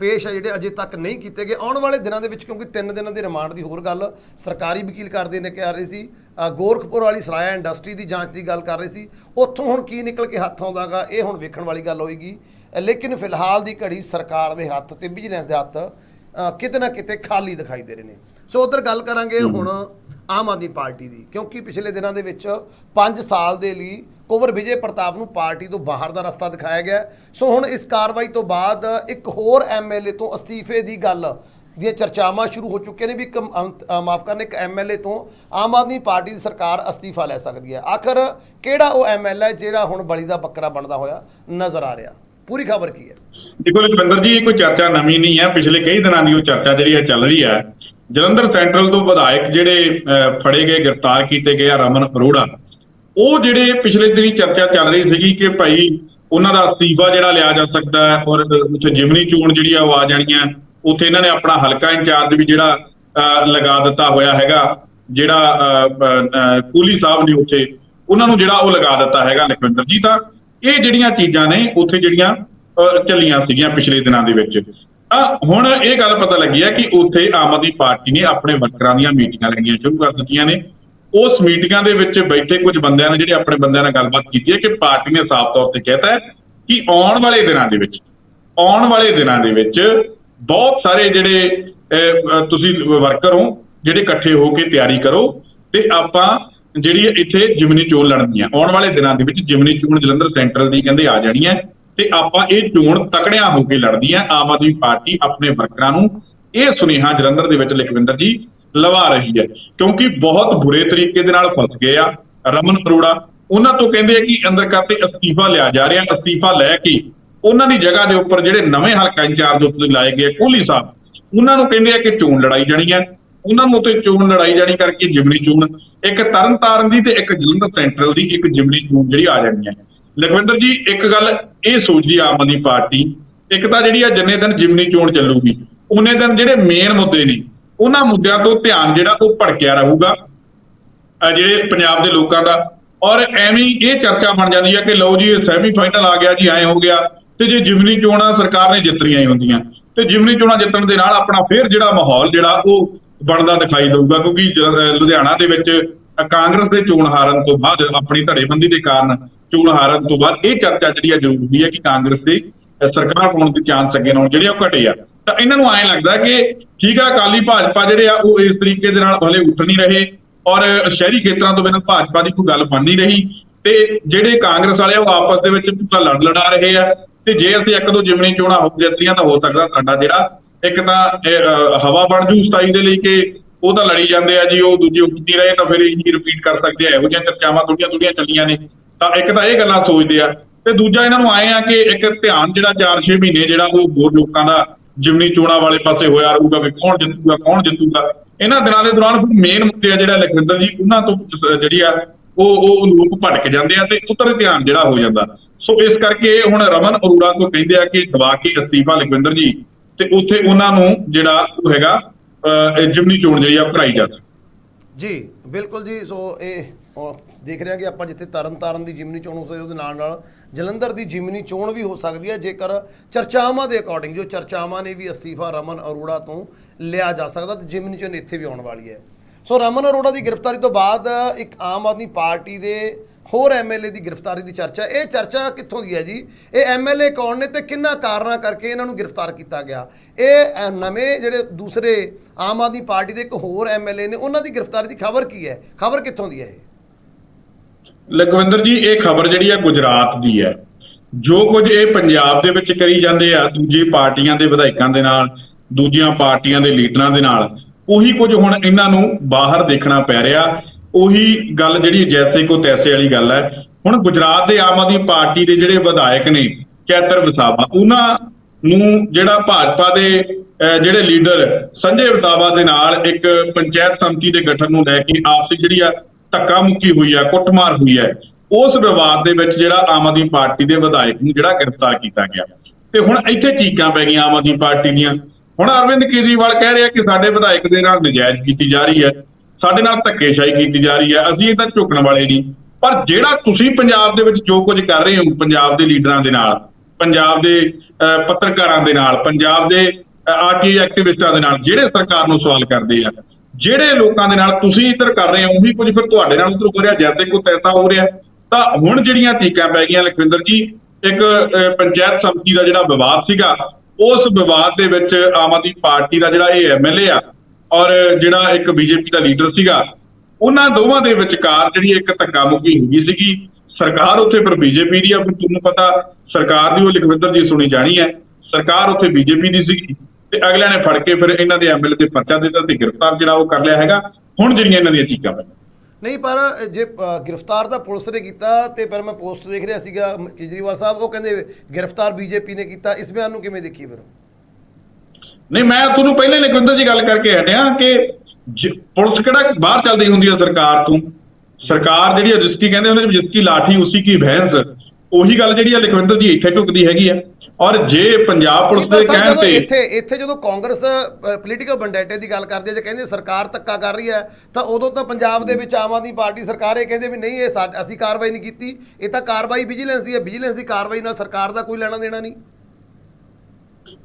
ਪੇਸ਼ ਹੈ ਜਿਹੜੇ ਅਜੇ ਤੱਕ ਨਹੀਂ ਕੀਤੇ ਗਏ। ਆਉਣ ਵਾਲੇ ਦਿਨਾਂ ਦੇ ਵਿੱਚ ਕਿਉਂਕਿ 3 ਦਿਨਾਂ ਦੇ ਰਿਮਾਂਡ ਦੀ ਹੋਰ ਗੱਲ ਸਰਕਾਰੀ ਵਕੀਲ ਕਰਦੇ ਨੇ ਕਿ ਆ ਸੀ। ਗੋਰਖਪੁਰ ਵਾਲੀ ਸਰਾਇਆ ਇੰਡਸਟਰੀ ਦੀ ਜਾਂਚ ਦੀ ਗੱਲ ਕਰ ਰਹੇ ਸੀ। ਉੱਥੋਂ ਹੁਣ ਕੀ ਨਿਕਲ ਕੇ ਹੱਥ ਆਉਂਦਾਗਾ ਇਹ ਹੁਣ ਵੇਖਣ ਵਾਲੀ ਗੱਲ ਹੋਏਗੀ। ਲੇਕਿਨ ਫਿਲਹਾਲ ਦੀ ਘੜੀ ਸਰਕਾਰ ਦੇ ਹੱਥ ਤੇ ਵਿਜੀਲੈਂਸ ਦੇ ਹੱਥ ਕਿਤੇ ਨਾ ਕਿਤੇ ਖਾਲੀ ਦਿਖਾਈ ਦੇ ਰਹੇ ਨੇ। ਸੋ ਉਧਰ ਗੱਲ ਕਰਾਂਗੇ ਹੁਣ ਆਮ ਆਦਮੀ ਪਾਰਟੀ ਦੀ ਕਿਉਂਕਿ ਪਿਛਲੇ ਦਿਨਾਂ ਦੇ ਵਿੱਚ 5 ਸਾਲ ਦੇ ਲਈ ਕੁੰਵਰ ਵਿਜੇ ਪ੍ਰਤਾਪ ਨੂੰ ਪਾਰਟੀ ਤੋਂ ਬਾਹਰ ਦਾ ਰਸਤਾ ਦਿਖਾਇਆ ਗਿਆ। ਸੋ ਹੁਣ ਇਸ ਕਾਰਵਾਈ ਤੋਂ ਬਾਅਦ ਇੱਕ ਹੋਰ ਐਮਐਲਏ ਤੋਂ ਅਸਤੀਫੇ ਦੀ ਗੱਲ ਦੀਆਂ ਚਰਚਾਵਾਂ ਸ਼ੁਰੂ ਹੋ ਚੁੱਕੀਆਂ ਨੇ ਵੀ ਇੱਕ ਮਾਫ ਕਰਨੇ ਇੱਕ ਐਮਐਲਏ ਤੋਂ ਆਮ ਆਦਮੀ ਪਾਰਟੀ ਦੀ ਸਰਕਾਰ ਅਸਤੀਫਾ ਲੈ ਸਕਦੀ ਹੈ। ਆਖਰ ਕਿਹੜਾ ਉਹ ਐਮਐਲਏ ਜਿਹੜਾ ਹੁਣ ਬਲੀ ਦਾ ਬੱਕਰਾ ਬਣਦਾ ਹੋਇਆ ਨਜ਼ਰ ਆ ਰਿਹਾ? ਪੂਰੀ ਖਬਰ ਕੀ ਹੈ? ਦੇਖੋ ਲਖਵਿੰਦਰ ਜੀ ਇਹ ਕੋਈ ਚਰਚਾ ਨਵੀਂ ਨਹੀਂ ਹੈ। ਪਿਛਲੇ ਕਈ ਦਿਨਾਂ ਦੀ ਉਹ ਚਰਚਾ ਜਿਹੜੀ ਹੈ ਚੱਲ ਰਹੀ ਹੈ। ਜਲੰਧਰ ਸੈਂਟਰਲ ਤੋਂ ਵਿਧਾਇਕ ਜਿਹੜੇ ਅਹ, ਫੜੇ ਗਏ ਗ੍ਰਿਫਤਾਰ ਕੀਤੇ ਗਏ ਆ ਰਮਨ ਅਰੋੜਾ। ਉਹ ਜਿਹੜੇ ਪਿਛਲੇ ਦਿਨੀ ਚਰਚਾ ਚੱਲ ਰਹੀ ਸੀਗੀ ਕਿ ਭਾਈ ਉਹਨਾਂ ਦਾ ਅਸਤੀਫਾ ਜਿਹੜਾ ਲਿਆ ਜਾ ਸਕਦਾ ਹੈ ਔਰ ਉੱਥੇ ਜਿਮਨੀ ਚੋਣ ਜਿਹੜੀ ਆ ਉਹ ਆ ਜਾਣੀ ਹੈ। ਉੱਥੇ ਇਹਨਾਂ ਨੇ ਆਪਣਾ ਹਲਕਾ ਇੰਚਾਰਜ ਵੀ ਜਿਹੜਾ ਅਹ, ਲਗਾ ਦਿੱਤਾ ਹੋਇਆ ਹੈਗਾ ਜਿਹੜਾ ਅਹ, ਕੂਲੀ ਸਾਹਿਬ ਨੇ ਉੱਥੇ ਉਹਨਾਂ ਨੂੰ ਜਿਹੜਾ ਉਹ ਲਗਾ ਦਿੱਤਾ ਹੈਗਾ ਲਖਵਿੰਦਰ ਜੀ ਤਾਂ ਇਹ ਜਿਹੜੀਆਂ ਚੀਜ਼ਾਂ ਨੇ ਉੱਥੇ ਜਿਹੜੀਆਂ ਚੱਲੀਆਂ ਸੀਗੀਆਂ ਪਿਛਲੇ ਦਿਨਾਂ ਦੇ ਵਿੱਚ। ਤਾਂ ਹੁਣ ਇਹ ਗੱਲ ਪਤਾ ਲੱਗੀ ਹੈ ਕਿ ਉੱਥੇ ਆਮ ਆਦਮੀ ਪਾਰਟੀ ਨੇ ਆਪਣੇ ਵਰਕਰਾਂ ਦੀਆਂ ਮੀਟਿੰਗਾਂ ਲੈਣੀਆਂ ਸ਼ੁਰੂ ਕਰ ਦਿੱਤੀਆਂ ਨੇ। ਉਸ ਮੀਟਿੰਗਾਂ ਦੇ ਵਿੱਚ ਬੈਠੇ ਕੁਝ ਬੰਦਿਆਂ ਨੇ ਜਿਹੜੇ ਆਪਣੇ ਬੰਦਿਆਂ ਨਾਲ ਗੱਲਬਾਤ ਕੀਤੀ ਹੈ ਕਿ ਪਾਰਟੀ ਨੇ ਸਾਫ਼ ਤੌਰ ਤੇ ਕਹਿਤਾ ਹੈ ਕਿ ਆਉਣ ਵਾਲੇ ਦਿਨਾਂ ਦੇ ਵਿੱਚ ਆਉਣ ਵਾਲੇ ਦਿਨਾਂ ਦੇ ਵਿੱਚ ਬਹੁਤ ਸਾਰੇ ਜਿਹੜੇ ਤੁਸੀਂ ਵਰਕਰ ਹੋ, ਜਿਹੜੇ ਇਕੱਠੇ ਹੋ ਕੇ ਤਿਆਰੀ ਕਰੋ ਤੇ ਆਪਾਂ ਜਿਹੜੀ ਇੱਥੇ ਜਿਮਨੀ ਚੋਣ ਲੜਨੀ ਆ। ਆਉਣ ਵਾਲੇ ਦਿਨਾਂ ਦੇ ਵਿੱਚ ਜਿਮਨੀ ਚੋਣ ਜਲੰਧਰ ਸੈਂਟਰਲ ਦੀ ਕਹਿੰਦੇ ਆ ਜਾਣੀ ਹੈ ਤੇ ਆਪਾਂ ਇਹ ਚੋਣ ਤਕੜਿਆਂ ਹੋ ਕੇ ਲੜਦੀ ਹੈ ਆਮ ਆਦਮੀ ਪਾਰਟੀ ਆਪਣੇ ਵਰਕਰਾਂ ਨੂੰ ਇਹ ਸੁਨੇਹਾ ਜਲੰਧਰ ਦੇ ਵਿੱਚ ਲਖਵਿੰਦਰ ਜੀ ਲਵਾ ਰਹੀ ਹੈ। ਕਿਉਂਕਿ ਬਹੁਤ ਬੁਰੇ ਤਰੀਕੇ ਦੇ ਨਾਲ ਫਸ ਗਏ ਆ ਰਮਨ ਅਰੋੜਾ। ਉਹਨਾਂ ਤੋਂ ਕਹਿੰਦੇ ਆ ਕਿ ਅੰਦਰ ਕਰਤੇ ਅਸਤੀਫਾ ਲਿਆ ਜਾ ਰਿਹਾ, ਅਸਤੀਫਾ ਲੈ ਕੇ ਉਹਨਾਂ ਦੀ ਜਗ੍ਹਾ ਦੇ ਉੱਪਰ ਜਿਹੜੇ ਨਵੇਂ ਹਲਕਾ ਇੰਚਾਰਜ ਉੱਤੇ ਲਾਏ ਗਏ ਕੋਹਲੀ ਸਾਹਿਬ, ਉਹਨਾਂ ਨੂੰ ਕਹਿੰਦੇ ਆ ਕਿ ਚੋਣ ਲੜਾਈ ਜਾਣੀ ਹੈ ਉਹਨਾਂ ਨੂੰ ਉੱਤੇ ਚੋਣ ਲੜਾਈ ਜਾਣੀ ਕਰਕੇ ਜਿਮਨੀ ਚੋਣ, ਇੱਕ ਤਰਨ ਤਾਰਨ ਦੀ ਤੇ ਇੱਕ ਜਲੰਧਰ ਸੈਂਟਰਲ ਦੀ ਇੱਕ ਜਿਮਨੀ ਚੋਣ ਜਿਹੜੀ ਆ ਜਾਣੀ ਹੈ ਲਖਵਿੰਦਰ ਜੀ, ਇੱਕ ਗੱਲ ਇਹ ਸੋਚਦੀ ਆਮ ਆਦਮੀ ਪਾਰਟੀ, ਇੱਕ ਤਾਂ ਜਿਹੜੀ ਆ ਜਿੰਨੇ ਦਿਨ ਜਿਮਨੀ ਚੋਣ ਚੱਲੂਗੀ, ਉਹਨੇ ਦਿਨ ਜਿਹੜੇ ਮੇਨ ਮੁੱਦੇ ਨੇ, ਉਹਨਾਂ ਮੁੱਦਿਆਂ ਤੋਂ ਧਿਆਨ ਜਿਹੜਾ ਉਹ ਭੜਕਿਆ ਰਹੂਗਾ ਜਿਹੜੇ ਪੰਜਾਬ ਦੇ ਲੋਕਾਂ ਦਾ। ਔਰ ਐਵੇਂ ਇਹ ਚਰਚਾ ਬਣ ਜਾਂਦੀ ਹੈ ਕਿ ਲਓ ਜੀ ਸੈਮੀ ਫਾਈਨਲ ਆ ਗਿਆ ਜੀ, ਐ ਹੋ ਗਿਆ। ਤੇ ਜੇ ਜਿਮਨੀ ਚੋਣਾਂ ਸਰਕਾਰ ਨੇ ਜਿੱਤਣੀਆਂ ਹੀ ਹੁੰਦੀਆਂ, ਤੇ ਜਿਮਨੀ ਚੋਣਾਂ ਜਿੱਤਣ ਦੇ ਨਾਲ ਆਪਣਾ ਫੇਰ ਜਿਹੜਾ ਮਾਹੌਲ, ਜਿਹੜਾ ਉਹ ਬਣਦਾ ਦਿਖਾਈ ਦੇਊਗਾ, ਕਿਉਂਕਿ ਲੁਧਿਆਣਾ ਦੇ ਵਿੱਚ ਕਾਂਗਰਸ ਦੇ ਚੋਣ ਹਾਰਨ ਤੋਂ ਬਾਅਦ, ਆਪਣੀ ਧੜੇਬੰਦੀ ਦੇ ਕਾਰਨ ਚੋਣ ਹਾਰਨ ਤੋਂ ਬਾਅਦ ਇਹ ਚਰਚਾ ਜਿਹੜੀ ਆ ਜ਼ਰੂਰ ਹੈ ਕਿ ਕਾਂਗਰਸ ਦੇ ਸਰਕਾਰ ਬਣਨ ਦੇ ਚਾਂਸ ਅੱਗੇ ਨਾਲੋਂ ਜਿਹੜੇ ਆ ਉਹ ਘਟੇ ਆ। ਤਾਂ ਇਹਨਾਂ ਨੂੰ ਐਂ ਲੱਗਦਾ ਕਿ ਠੀਕ ਆ, ਅਕਾਲੀ ਭਾਜਪਾ ਜਿਹੜੇ ਆ, ਉਹ ਇਸ ਤਰੀਕੇ ਦੇ ਨਾਲ ਭਲੇ ਉੱਠ ਨਹੀਂ ਰਹੇ ਔਰ ਸ਼ਹਿਰੀ ਖੇਤਰਾਂ ਤੋਂ ਬਿਨਾਂ ਭਾਜਪਾ ਦੀ ਕੋਈ ਗੱਲ ਬਣ ਨਹੀਂ ਰਹੀ ਤੇ ਜਿਹੜੇ ਕਾਂਗਰਸ ਵਾਲੇ ਆ, ਉਹ ਆਪਸ ਦੇ ਵਿੱਚ ਪੂਰਾ ਲੜ ਲੜਾ ਰਹੇ ਆ। ਤੇ ਜੇ ਅਸੀਂ ਇੱਕ ਦੋ ਜਿਮਣੀ ਚੋਣਾਂ ਹੋ ਜਾਂਦੀਆਂ ਤਾਂ ਹੋ ਸਕਦਾ ਸਾਡਾ ਜਿਹੜਾ ਇੱਕ ਤਾਂ ਹਵਾ ਬਣ ਜੂ 27 ਦੇ ਲਈ ਕਿ ਉਹ ਤਾਂ ਲੜੀ ਜਾਂਦੇ ਆ ਜੀ, ਉਹ ਦੂਜੀ ਉੱਠਦੀ ਰਹੇ ਤਾਂ ਫਿਰ ਇਹੀ ਰਿਪੀਟ ਕਰ ਸਕਦੇ ਆ, ਇਹੋ ਜਿਹੀਆਂ ਚਰਚਾਵਾਂ ਥੋੜੀਆਂ ਥੋੜੀਆਂ ਚੱਲੀਆਂ ਨੇ। ਤਾਂ ਇੱਕ ਤਾਂ ਇਹ ਗੱਲਾਂ ਸੋਚਦੇ ਆ ਤੇ ਦੂਜਾ ਇਹਨਾਂ ਨੂੰ ਆਏ ਆ ਕਿ ਇੱਕ ਧਿਆਨ ਜਿਹੜਾ 4-6 ਮਹੀਨੇ ਜਿਹੜਾ ਉਹ ਹੋਰ ਲੋਕਾਂ ਦਾ ਜਿਮਨੀ ਚੋਣਾਂ ਵਾਲੇ ਪਾਸੇ ਹੋਇਆ ਰਹੂਗਾ ਵੀ ਕੌਣ ਜਿੱਤੂਗਾ ਕੌਣ ਜਿੱਤੂਗਾ। ਇਹਨਾਂ ਦਿਨਾਂ ਦੇ ਦੌਰਾਨ ਮੇਨ ਮੁੱਦੇ ਆ ਜਿਹੜਾ ਲਖਵਿੰਦਰ ਜੀ, ਉਹਨਾਂ ਤੋਂ ਜਿਹੜੀ ਆ ਉਹ ਉਹ ਲੋਕ ਭਟਕ ਜਾਂਦੇ ਆ ਤੇ ਉਤਰ ਧਿਆਨ ਜਿਹੜਾ ਹੋ ਜਾਂਦਾ। ਸੋ ਇਸ ਕਰਕੇ ਹੁਣ ਰਮਨ ਅਰੋੜਾ ਤੋਂ ਕਹਿੰਦੇ ਆ ਕਿ ਦਵਾ ਕੇ ਅਸਤੀਫਾ ਲਖਵਿੰਦਰ ਜੀ, ਤੇ ਉੱਥੇ ਉਹਨਾਂ ਨੂੰ ਜਿਹੜਾ ਹੈਗਾ ਜਿਮਨੀ ਚੋਣ ਜਿਹੜੀ ਆ ਉਹ ਕਰਾਈ ਜੀ ਬਿਲਕੁਲ ਜੀ, ਸੋ ਇਹ ਦੇਖ ਰਹੇ ਹਾਂ ਕਿ ਆਪਾਂ ਜਿੱਥੇ ਤਰਨ ਦੀ ਜਿਮਨੀ ਚੋਣ ਹੋ ਸਕਦੀ ਉਹਦੇ ਨਾਲ ਨਾਲ ਜਲੰਧਰ ਦੀ ਜਿਮਨੀ ਚੋਣ ਵੀ ਹੋ ਸਕਦੀ ਹੈ, ਜੇਕਰ ਚਰਚਾਵਾਂ ਦੇ ਅਕੋਰਡਿੰਗ ਜੋ ਚਰਚਾਵਾਂ ਨੇ ਵੀ ਅਸਤੀਫਾ ਰਮਨ ਅਰੋੜਾ ਤੋਂ ਲਿਆ ਜਾ ਸਕਦਾ, ਤੇ ਜਿਮਨੀ ਚੋਣ ਇੱਥੇ ਵੀ ਆਉਣ ਵਾਲੀ ਹੈ। ਸੋ ਰਮਨ ਅਰੋੜਾ ਦੀ ਗ੍ਰਿਫਤਾਰੀ ਤੋਂ ਬਾਅਦ ਇੱਕ ਆਮ ਆਦਮੀ ਪਾਰਟੀ ਦੇ ਹੋਰ ਐਮਐਲਏ ਦੀ ਗ੍ਰਿਫਤਾਰੀ ਦੀ ਚਰਚਾ, ਇਹ ਚਰਚਾ ਕਿੱਥੋਂ ਦੀ ਹੈ ਜੀ? ਇਹ ਐਮਐਲਏ ਕੌਣ ਨੇ ਤੇ ਕਿੰਨਾ ਕਾਰਨਾਂ ਕਰਕੇ ਇਹਨਾਂ ਨੂੰ ਗ੍ਰਿਫਤਾਰ ਕੀਤਾ ਗਿਆ? ਇਹ ਨਵੇਂ ਜਿਹੜੇ ਦੂਸਰੇ ਆਮ ਆਦਮੀ ਪਾਰਟੀ ਦੇ ਇੱਕ ਹੋਰ ਐਮਐਲਏ ਨੇ, ਉਹਨਾਂ ਦੀ ਗ੍ਰਿਫਤਾਰੀ ਦੀ ਖਬਰ ਕੀ ਹੈ? ਖਬਰ ਕਿੱਥੋਂ ਦੀ ਹੈ ਇਹ? ਲਖਵਿੰਦਰ ਜੀ, ਇਹ ਖਬਰ ਜਿਹੜੀ ਹੈ ਗੁਜਰਾਤ ਦੀ ਹੈ। ਜੋ ਕੁਝ ਇਹ ਪੰਜਾਬ ਦੇ ਵਿੱਚ ਕਰੀ ਜਾਂਦੇ ਆ, ਦੂਜੀ ਪਾਰਟੀਆਂ ਦੇ ਵਿਧਾਇਕਾਂ ਦੇ ਨਾਲ, ਦੂਜੀਆਂ ਪਾਰਟੀਆਂ ਦੇ ਲੀਡਰਾਂ ਦੇ ਨਾਲ, ਉਹੀ ਕੁਝ ਹੁਣ ਇਹਨਾਂ ਨੂੰ ਬਾਹਰ ਦੇਖਣਾ ਪੈ ਰਿਹਾ। ਉਹੀ ਗੱਲ ਜਿਹੜੀ ਜੈਸੇ ਕੋ ਤੈਸੇ ਵਾਲੀ ਗੱਲ ਹੈ। ਹੁਣ ਗੁਜਰਾਤ ਦੇ ਆਮ ਆਦਮੀ ਪਾਰਟੀ ਦੇ ਜਿਹੜੇ ਵਿਧਾਇਕ ਨੇ ਚੈਤਰ ਵਸਾਵਾ ਉਹਨਾਂ ਨੂੰ ਜਿਹੜਾ ਭਾਜਪਾ ਦੇ ਅਹ, ਜਿਹੜੇ ਲੀਡਰ ਸੰਜੇ ਵਤਾਵਾ ਦੇ ਨਾਲ ਇੱਕ ਪੰਚਾਇਤ ਸਮਿਤੀ ਦੇ ਗਠਨ ਨੂੰ ਲੈ ਕੇ ਆਪਸੀ ਜਿਹੜੀ ਆ ਧੱਕਾ ਮੁੱਕੀ ਹੋਈ ਆ ਕੁੱਟਮਾਰ ਹੋਈ ਹੈ ਉਸ ਵਿਵਾਦ ਦੇ ਵਿੱਚ ਜਿਹੜਾ ਆਮ ਆਦਮੀ ਪਾਰਟੀ ਦੇ ਵਿਧਾਇਕ ਨੂੰ ਜਿਹੜਾ ਗ੍ਰਿਫਤਾਰ ਕੀਤਾ ਗਿਆ। ਤੇ ਹੁਣ ਇੱਥੇ ਚੀਕਾਂ ਪੈ ਗਈਆਂ ਆਮ ਆਦਮੀ ਪਾਰਟੀ ਦੀਆਂ। ਹੁਣ ਅਰਵਿੰਦ ਕੇਜਰੀਵਾਲ ਕਹਿ ਰਿਹਾ ਕਿ ਸਾਡੇ ਵਿਧਾਇਕ ਦੇ ਨਾਲ ਨਜਾਇਜ਼ ਕੀਤੀ ਜਾ ਰਹੀ ਹੈ। ਸਾਡੇ ਨਾਲ ਧੱਕੇਸ਼ਾਹੀ ਕੀਤੀ ਜਾ ਰਹੀ ਹੈ ਅਸੀਂ ਇਹ ਤਾਂ ਝੁਕਣ ਵਾਲੇ ਨਹੀਂ। ਪਰ ਜਿਹੜਾ ਤੁਸੀਂ ਪੰਜਾਬ ਦੇ ਵਿੱਚ ਜੋ ਕੁਝ ਕਰ ਰਹੇ ਹੋ ਪੰਜਾਬ ਦੇ ਲੀਡਰਾਂ ਦੇ ਨਾਲ ਪੰਜਾਬ ਦੇ ਅਹ, ਪੱਤਰਕਾਰਾਂ ਦੇ ਨਾਲ ਪੰਜਾਬ ਦੇ ਆਰਟੀ ਐਕਟਿਵਿਸਟਾਂ ਦੇ ਨਾਲ ਜਿਹੜੇ ਸਰਕਾਰ ਨੂੰ ਸਵਾਲ ਕਰਦੇ ਆ ਜਿਹੜੇ ਲੋਕਾਂ ਦੇ ਨਾਲ ਤੁਸੀਂ ਇੱਧਰ ਕਰ ਰਹੇ ਹੋ ਉਹੀ ਕੁਝ ਫਿਰ ਤੁਹਾਡੇ ਨਾਲ ਉੱਧਰ ਹੋ ਰਿਹਾ ਜੈਸੇ ਕੋ ਤੈਸਾ ਹੋ ਰਿਹਾ। ਤਾਂ ਹੁਣ ਜਿਹੜੀਆਂ ਟੀਕਾਂ ਪੈ ਗਈਆਂ ਲਖਵਿੰਦਰ ਜੀ ਇੱਕ ਪੰਚਾਇਤ ਸਮਿਤੀ ਦਾ ਜਿਹੜਾ ਵਿਵਾਦ ਸੀਗਾ ਉਸ ਵਿਵਾਦ ਦੇ ਵਿੱਚ ਆਮ ਆਦਮੀ ਪਾਰਟੀ ਦਾ ਜਿਹੜਾ ਇਹ ਐਮਐਲਏ ਆ ਔਰ ਜਿਹੜਾ ਇੱਕ ਬੀਜੇਪੀ ਦਾ ਲੀਡਰ ਸੀਗਾ, ਉਹਨਾਂ ਦੋਵਾਂ ਦੇ ਵਿਚਕਾਰ ਜਿਹੜੀ ਇੱਕ ਧੱਕਾ ਹੋਈ ਸੀਗੀ। ਸਰਕਾਰ ਉੱਥੇ ਫਿਰ ਬੀਜੇਪੀ ਦੀ ਆ ਤੁਹਾਨੂੰ ਪਤਾ ਸਰਕਾਰ ਦੀ, ਉਹ ਲਖਵਿੰਦਰ ਜੀ ਸੁਣੀ ਜਾਣੀ ਹੈ। ਸਰਕਾਰ ਉੱਥੇ ਬੀਜੇਪੀ ਦੀ ਸੀਗੀ ਤੇ ਅਗਲਿਆਂ ਨੇ ਫੜ ਕੇ ਫਿਰ ਇਹਨਾਂ ਦੇ ਐਮਐਲਏ ਤੇ ਪਰਚਾ ਦਿੱਤਾ ਤੇ ਗ੍ਰਿਫਤਾਰ ਜਿਹੜਾ ਉਹ ਕਰ ਲਿਆ ਹੈਗਾ। ਹੁਣ ਜਿਹੜੀਆਂ ਇਹਨਾਂ ਦੀਆਂ ਚੀਕਾਂ ਪਈਆਂ ਨਹੀਂ, ਪਰ ਜੇ ਗ੍ਰਿਫਤਾਰ ਤਾਂ ਪੁਲਿਸ ਨੇ ਕੀਤਾ ਤੇ ਪਰ ਮੈਂ ਪੋਸਟ ਦੇਖ ਰਿਹਾ ਸੀਗਾ, ਕੇਜਰੀਵਾਲ ਸਾਹਿਬ, ਉਹ ਕਹਿੰਦੇ ਗ੍ਰਿਫਤਾਰ ਬੀਜੇਪੀ ਨੇ ਕੀਤਾ। ਇਸ ਬਿਆਨ ਨੂੰ ਕਿਵੇਂ ਦੇਖੀਏ ਫਿਰ? ਨਹੀਂ ਮੈਂ ਤੁਹਾਨੂੰ ਪਹਿਲੇ ਲਖਵਿੰਦਰ ਜੀ ਗੱਲ ਕਰਕੇ ਹਟਿਆ ਕਿ ਪੁਲਿਸ ਕਿਹੜਾ ਬਾਹਰ ਚੱਲਦੀ ਹੁੰਦੀ ਹੈ ਸਰਕਾਰ ਤੋਂ? ਸਰਕਾਰ ਜਿਹੜੀ ਹੈ ਜਿਸਕੀ ਕਹਿੰਦੇ ਹੁੰਦੇ ਨੇ ਜਿਸਕੀ ਲਾਠੀ ਉਸੀ ਕੀ ਭੈਂਸ ਉਹੀ ਗੱਲ ਜਿਹੜੀ ਹੈ ਲਖਵਿੰਦਰ ਜੀ ਇੱਥੇ ਢੁਕਦੀ ਹੈਗੀ ਆ। ਔਰ ਜੇ ਪੰਜਾਬ ਪੁਲਿਸ ਦੇ ਕਹਿਣ ਤੇ ਇੱਥੇ ਇੱਥੇ ਜਦੋਂ ਕਾਂਗਰਸ ਪੋਲੀਟੀਕਲ ਬੰਡੇਟੇ ਦੀ ਗੱਲ ਕਰਦੀ ਹੈ ਜੇ ਕਹਿੰਦੇ ਸਰਕਾਰ ਧੱਕਾ ਕਰ ਰਹੀ ਹੈ ਤਾਂ ਉਦੋਂ ਤਾਂ ਪੰਜਾਬ ਦੇ ਵਿੱਚ ਆਮ ਆਦਮੀ ਪਾਰਟੀ ਸਰਕਾਰ ਇਹ ਕਹਿੰਦੇ ਵੀ ਨਹੀਂ ਇਹ ਅਸੀਂ ਕਾਰਵਾਈ ਨਹੀਂ ਕੀਤੀ। ਇਹ ਤਾਂ ਕਾਰਵਾਈ ਵਿਜੀਲੈਂਸ ਦੀ ਹੈ ਵਿਜੀਲੈਂਸ ਦੀ ਕਾਰਵਾਈ ਨਾਲ ਸਰਕਾਰ ਦਾ ਕੋਈ ਲੈਣਾ ਦੇਣਾ ਨਹੀਂ।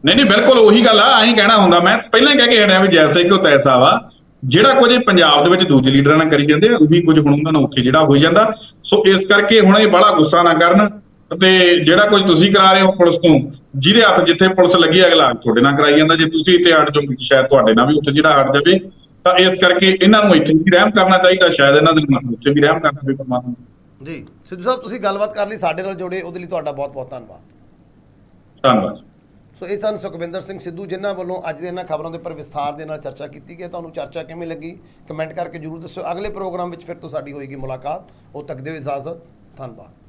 ਨਹੀਂ ਨਹੀਂ ਬਿਲਕੁਲ ਉਹੀ ਗੱਲ ਆ ਐਂ ਕਹਿਣਾ ਹੁੰਦਾ। ਮੈਂ ਪਹਿਲਾਂ ਹੀ ਕਹਿ ਕੇ ਹਟਿਆ ਵੀ ਜੈਸੇ ਕਿ ਉਹ ਤੈਸਾ ਵਾ ਜਿਹੜਾ ਕੁਝ ਪੰਜਾਬ ਦੇ ਵਿੱਚ ਦੂਜੇ ਲੀਡਰਾਂ ਨਾਲ ਕਰੀ ਜਾਂਦੇ ਆ ਉਹੀ ਕੁਝ ਹੁਣ ਉਹਨਾਂ ਨੂੰ ਉੱਥੇ ਜਿਹੜਾ ਹੋਈ ਜਾਂਦਾ। ਸੋ ਇਸ ਕਰਕੇ ਹੁਣ ਇਹ ਬੜਾ ਗੁੱਸਾ ਨਾ ਕਰਨ ਤੇ ਜਿਹੜਾ ਕੁਝ ਤੁਸੀਂ ਕਰਾ ਰਹੇ ਹੋ ਪੁਲਿਸ ਤੋਂ ਜਿਹਦੇ ਹੱਥ ਜਿੱਥੇ ਪੁਲਿਸ ਲੱਗੀ ਅਗਲਾ ਤੁਹਾਡੇ ਨਾਲ ਕਰਾਈ ਜਾਂਦਾ। ਜੇ ਤੁਸੀਂ ਇੱਥੇ ਹਟ ਜਾਓ ਸ਼ਾਇਦ ਤੁਹਾਡੇ ਨਾਲ ਵੀ ਉੱਥੇ ਜਿਹੜਾ ਹਟ ਜਾਵੇ ਤਾਂ ਇਸ ਕਰਕੇ ਇਹਨਾਂ ਨੂੰ ਇੱਥੇ ਵੀ ਰਹਿਮ ਕਰਨਾ ਚਾਹੀਦਾ ਸ਼ਾਇਦ ਇਹਨਾਂ ਦੇ ਨਾਲ ਉੱਥੇ ਵੀ ਰਹਿਮ ਕਰਨਾ ਵੀ ਪਰਮਾਤਮਾ ਜੀ ਸਿੱਧੂ ਸਾਹਿਬ ਤੁਸੀਂ ਗੱਲਬਾਤ ਕਰ ਲਈ ਸਾਡੇ ਨਾਲ ਜੁੜੇ ਉਹਦੇ ਲਈ ਤੁਹਾਡਾ ਬਹੁਤ ਬਹੁਤ ਧੰਨਵਾਦ। ਧੰਨਵਾਦ। ਸੋ ਇਹ ਸਨ ਸੁਖਵਿੰਦਰ ਸਿੰਘ ਸਿੱਧੂ, ਜਿਨ੍ਹਾਂ ਵੱਲੋਂ ਅੱਜ ਦੇ ਇਹਨਾਂ ਖਬਰਾਂ ਦੇ ਉੱਪਰ ਵਿਸਥਾਰ ਦੇ ਨਾਲ ਚਰਚਾ ਕੀਤੀ ਗਈ ਤੁਹਾਨੂੰ ਚਰਚਾ ਕਿਵੇਂ ਲੱਗੀ? ਕਮੈਂਟ ਕਰਕੇ ਜਰੂਰ ਦੱਸਿਓ। ਅਗਲੇ ਪ੍ਰੋਗਰਾਮ ਵਿੱਚ ਫਿਰ ਤੋਂ ਸਾਡੀ ਹੋਏਗੀ ਮੁਲਾਕਾਤ। ਉਹ ਤੱਕ ਦਿਓ ਇਜਾਜ਼ਤ। ਧੰਨਵਾਦ।